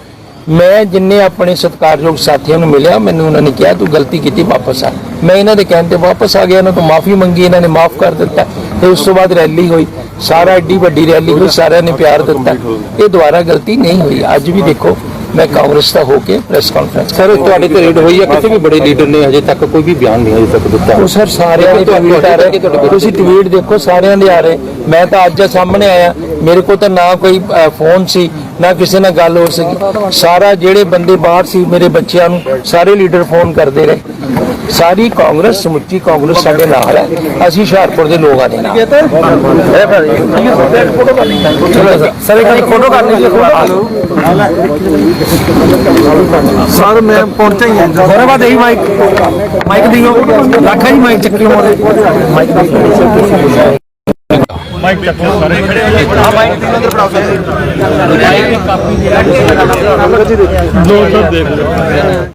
ਮੈਂ ਜਿੰਨੇ ਆਪਣੇ ਸਤਿਕਾਰਯੋਗ ਸਾਥੀਆਂ ਨੂੰ ਮਿਲਿਆ ਮੈਨੂੰ ਉਹਨਾਂ ਨੇ ਕਿਹਾ ਤੂੰ ਗਲਤੀ ਕੀਤੀ ਵਾਪਸ ਆ। ਮੈਂ ਇਹਨਾਂ ਦੇ ਕਹਿਣ ਤੇ ਵਾਪਸ ਆ ਗਿਆ ਇਹਨਾਂ ਤੋਂ ਮਾਫੀ ਮੰਗੀ ਇਹਨਾਂ ਨੇ ਮਾਫ ਕਰ ਦਿੱਤਾ। ਤੇ ਉਸ ਤੋਂ ਬਾਅਦ ਰੈਲੀ ਹੋਈ। ਸਾਰਾ ਏਡੀ ਵੱਡੀ ਰੈਲੀ ਹੋਈ ਸਾਰਿਆਂ ਨੇ ਪਿਆਰ ਦਿੱਤਾ। ਇਹ ਦੁਬਾਰਾ ਗਲਤੀ ਨਹੀਂ ਹੋਈ। ਅੱਜ ਵੀ ਦੇਖੋ ਮੈਂ ਕਾਂਗਰਸ ਦਾ ਹੋ ਕੇ ਪ੍ਰੈਸ ਕਾਨਫਰੰਸ ਸਰ ਤੁਹਾਡੇ ਤੇ ਰੇਡ ਹੋਈ ਹੈ ਕਿਸੇ ਵੀ ਬੜੇ ਲੀਡਰ ਨੇ ਹਜੇ ਤੱਕ ਕੋਈ ਵੀ ਬਿਆਨ ਨਹੀਂ ਹਜੇ ਤੱਕ ਦਿੱਤਾ। ਉਹ ਸਰ ਸਾਰਿਆਂ ਦੇ ਟਵੀਟ ਆ ਰਹੇ। ਤੁਸੀਂ ਟਵੀਟ ਦੇਖੋ ਸਾਰਿਆਂ ਦੇ ਆ ਰਹੇ। ਮੈਂ ਤਾਂ ਅੱਜ ਸਾਹਮਣੇ ਆਇਆ। ਮੇਰੇ ਕੋਲ ਤਾਂ ਨਾ ਕੋਈ ਫੋਨ ਸੀ ਨਾ ਕਿਸੇ ਨਾਲ ਗੱਲ ਹੋ ਸਕੀ। ਸਾਰਾ ਜਿਹੜੇ ਬੰਦੇ ਬਾਹਰ ਸੀ ਮੇਰੇ ਬੱਚਿਆਂ ਨੂੰ ਸਾਰੇ ਲੀਡਰ ਫੋਨ ਕਰਦੇ ਰਹੇ। ਸਾਰੀ ਕਾਂਗਰਸ ਸਮੁੱਚੀ ਕਾਂਗਰਸ ਸਾਡੇ ਨਾਲ ਹੈ। ਅਸੀਂ ਹੁਸ਼ਿਆਰਪੁਰ ਦੇ ਲੋਕਾਂ ਦੇ ਨਾਲ ਸਰ ਇੱਕ ਫੋਟੋ ਕਰ ਲਈਏ ਸਰ ਮੈਂ ਹੀ ਹਾਂ। ਇਹੀ ਮਾਈਕ ਮਾਈਕ ਦਿਓ। ਰੱਖਾ ਜੀ ਮਾਈਕ ਚੱਕੀ ਮੋਰੇ ਮਾਈਕ ਮਾਈਕ ਚੱਕੋ ਸਾਰੇ। ਖੜੇ ਹੋ ਜੀ ਆ ਮਾਈਕ ਦਿਓ ਅੰਦਰ ਸਰ। ਦੇ ਦੋ ਸਰ ਦੇਖ ਲਓ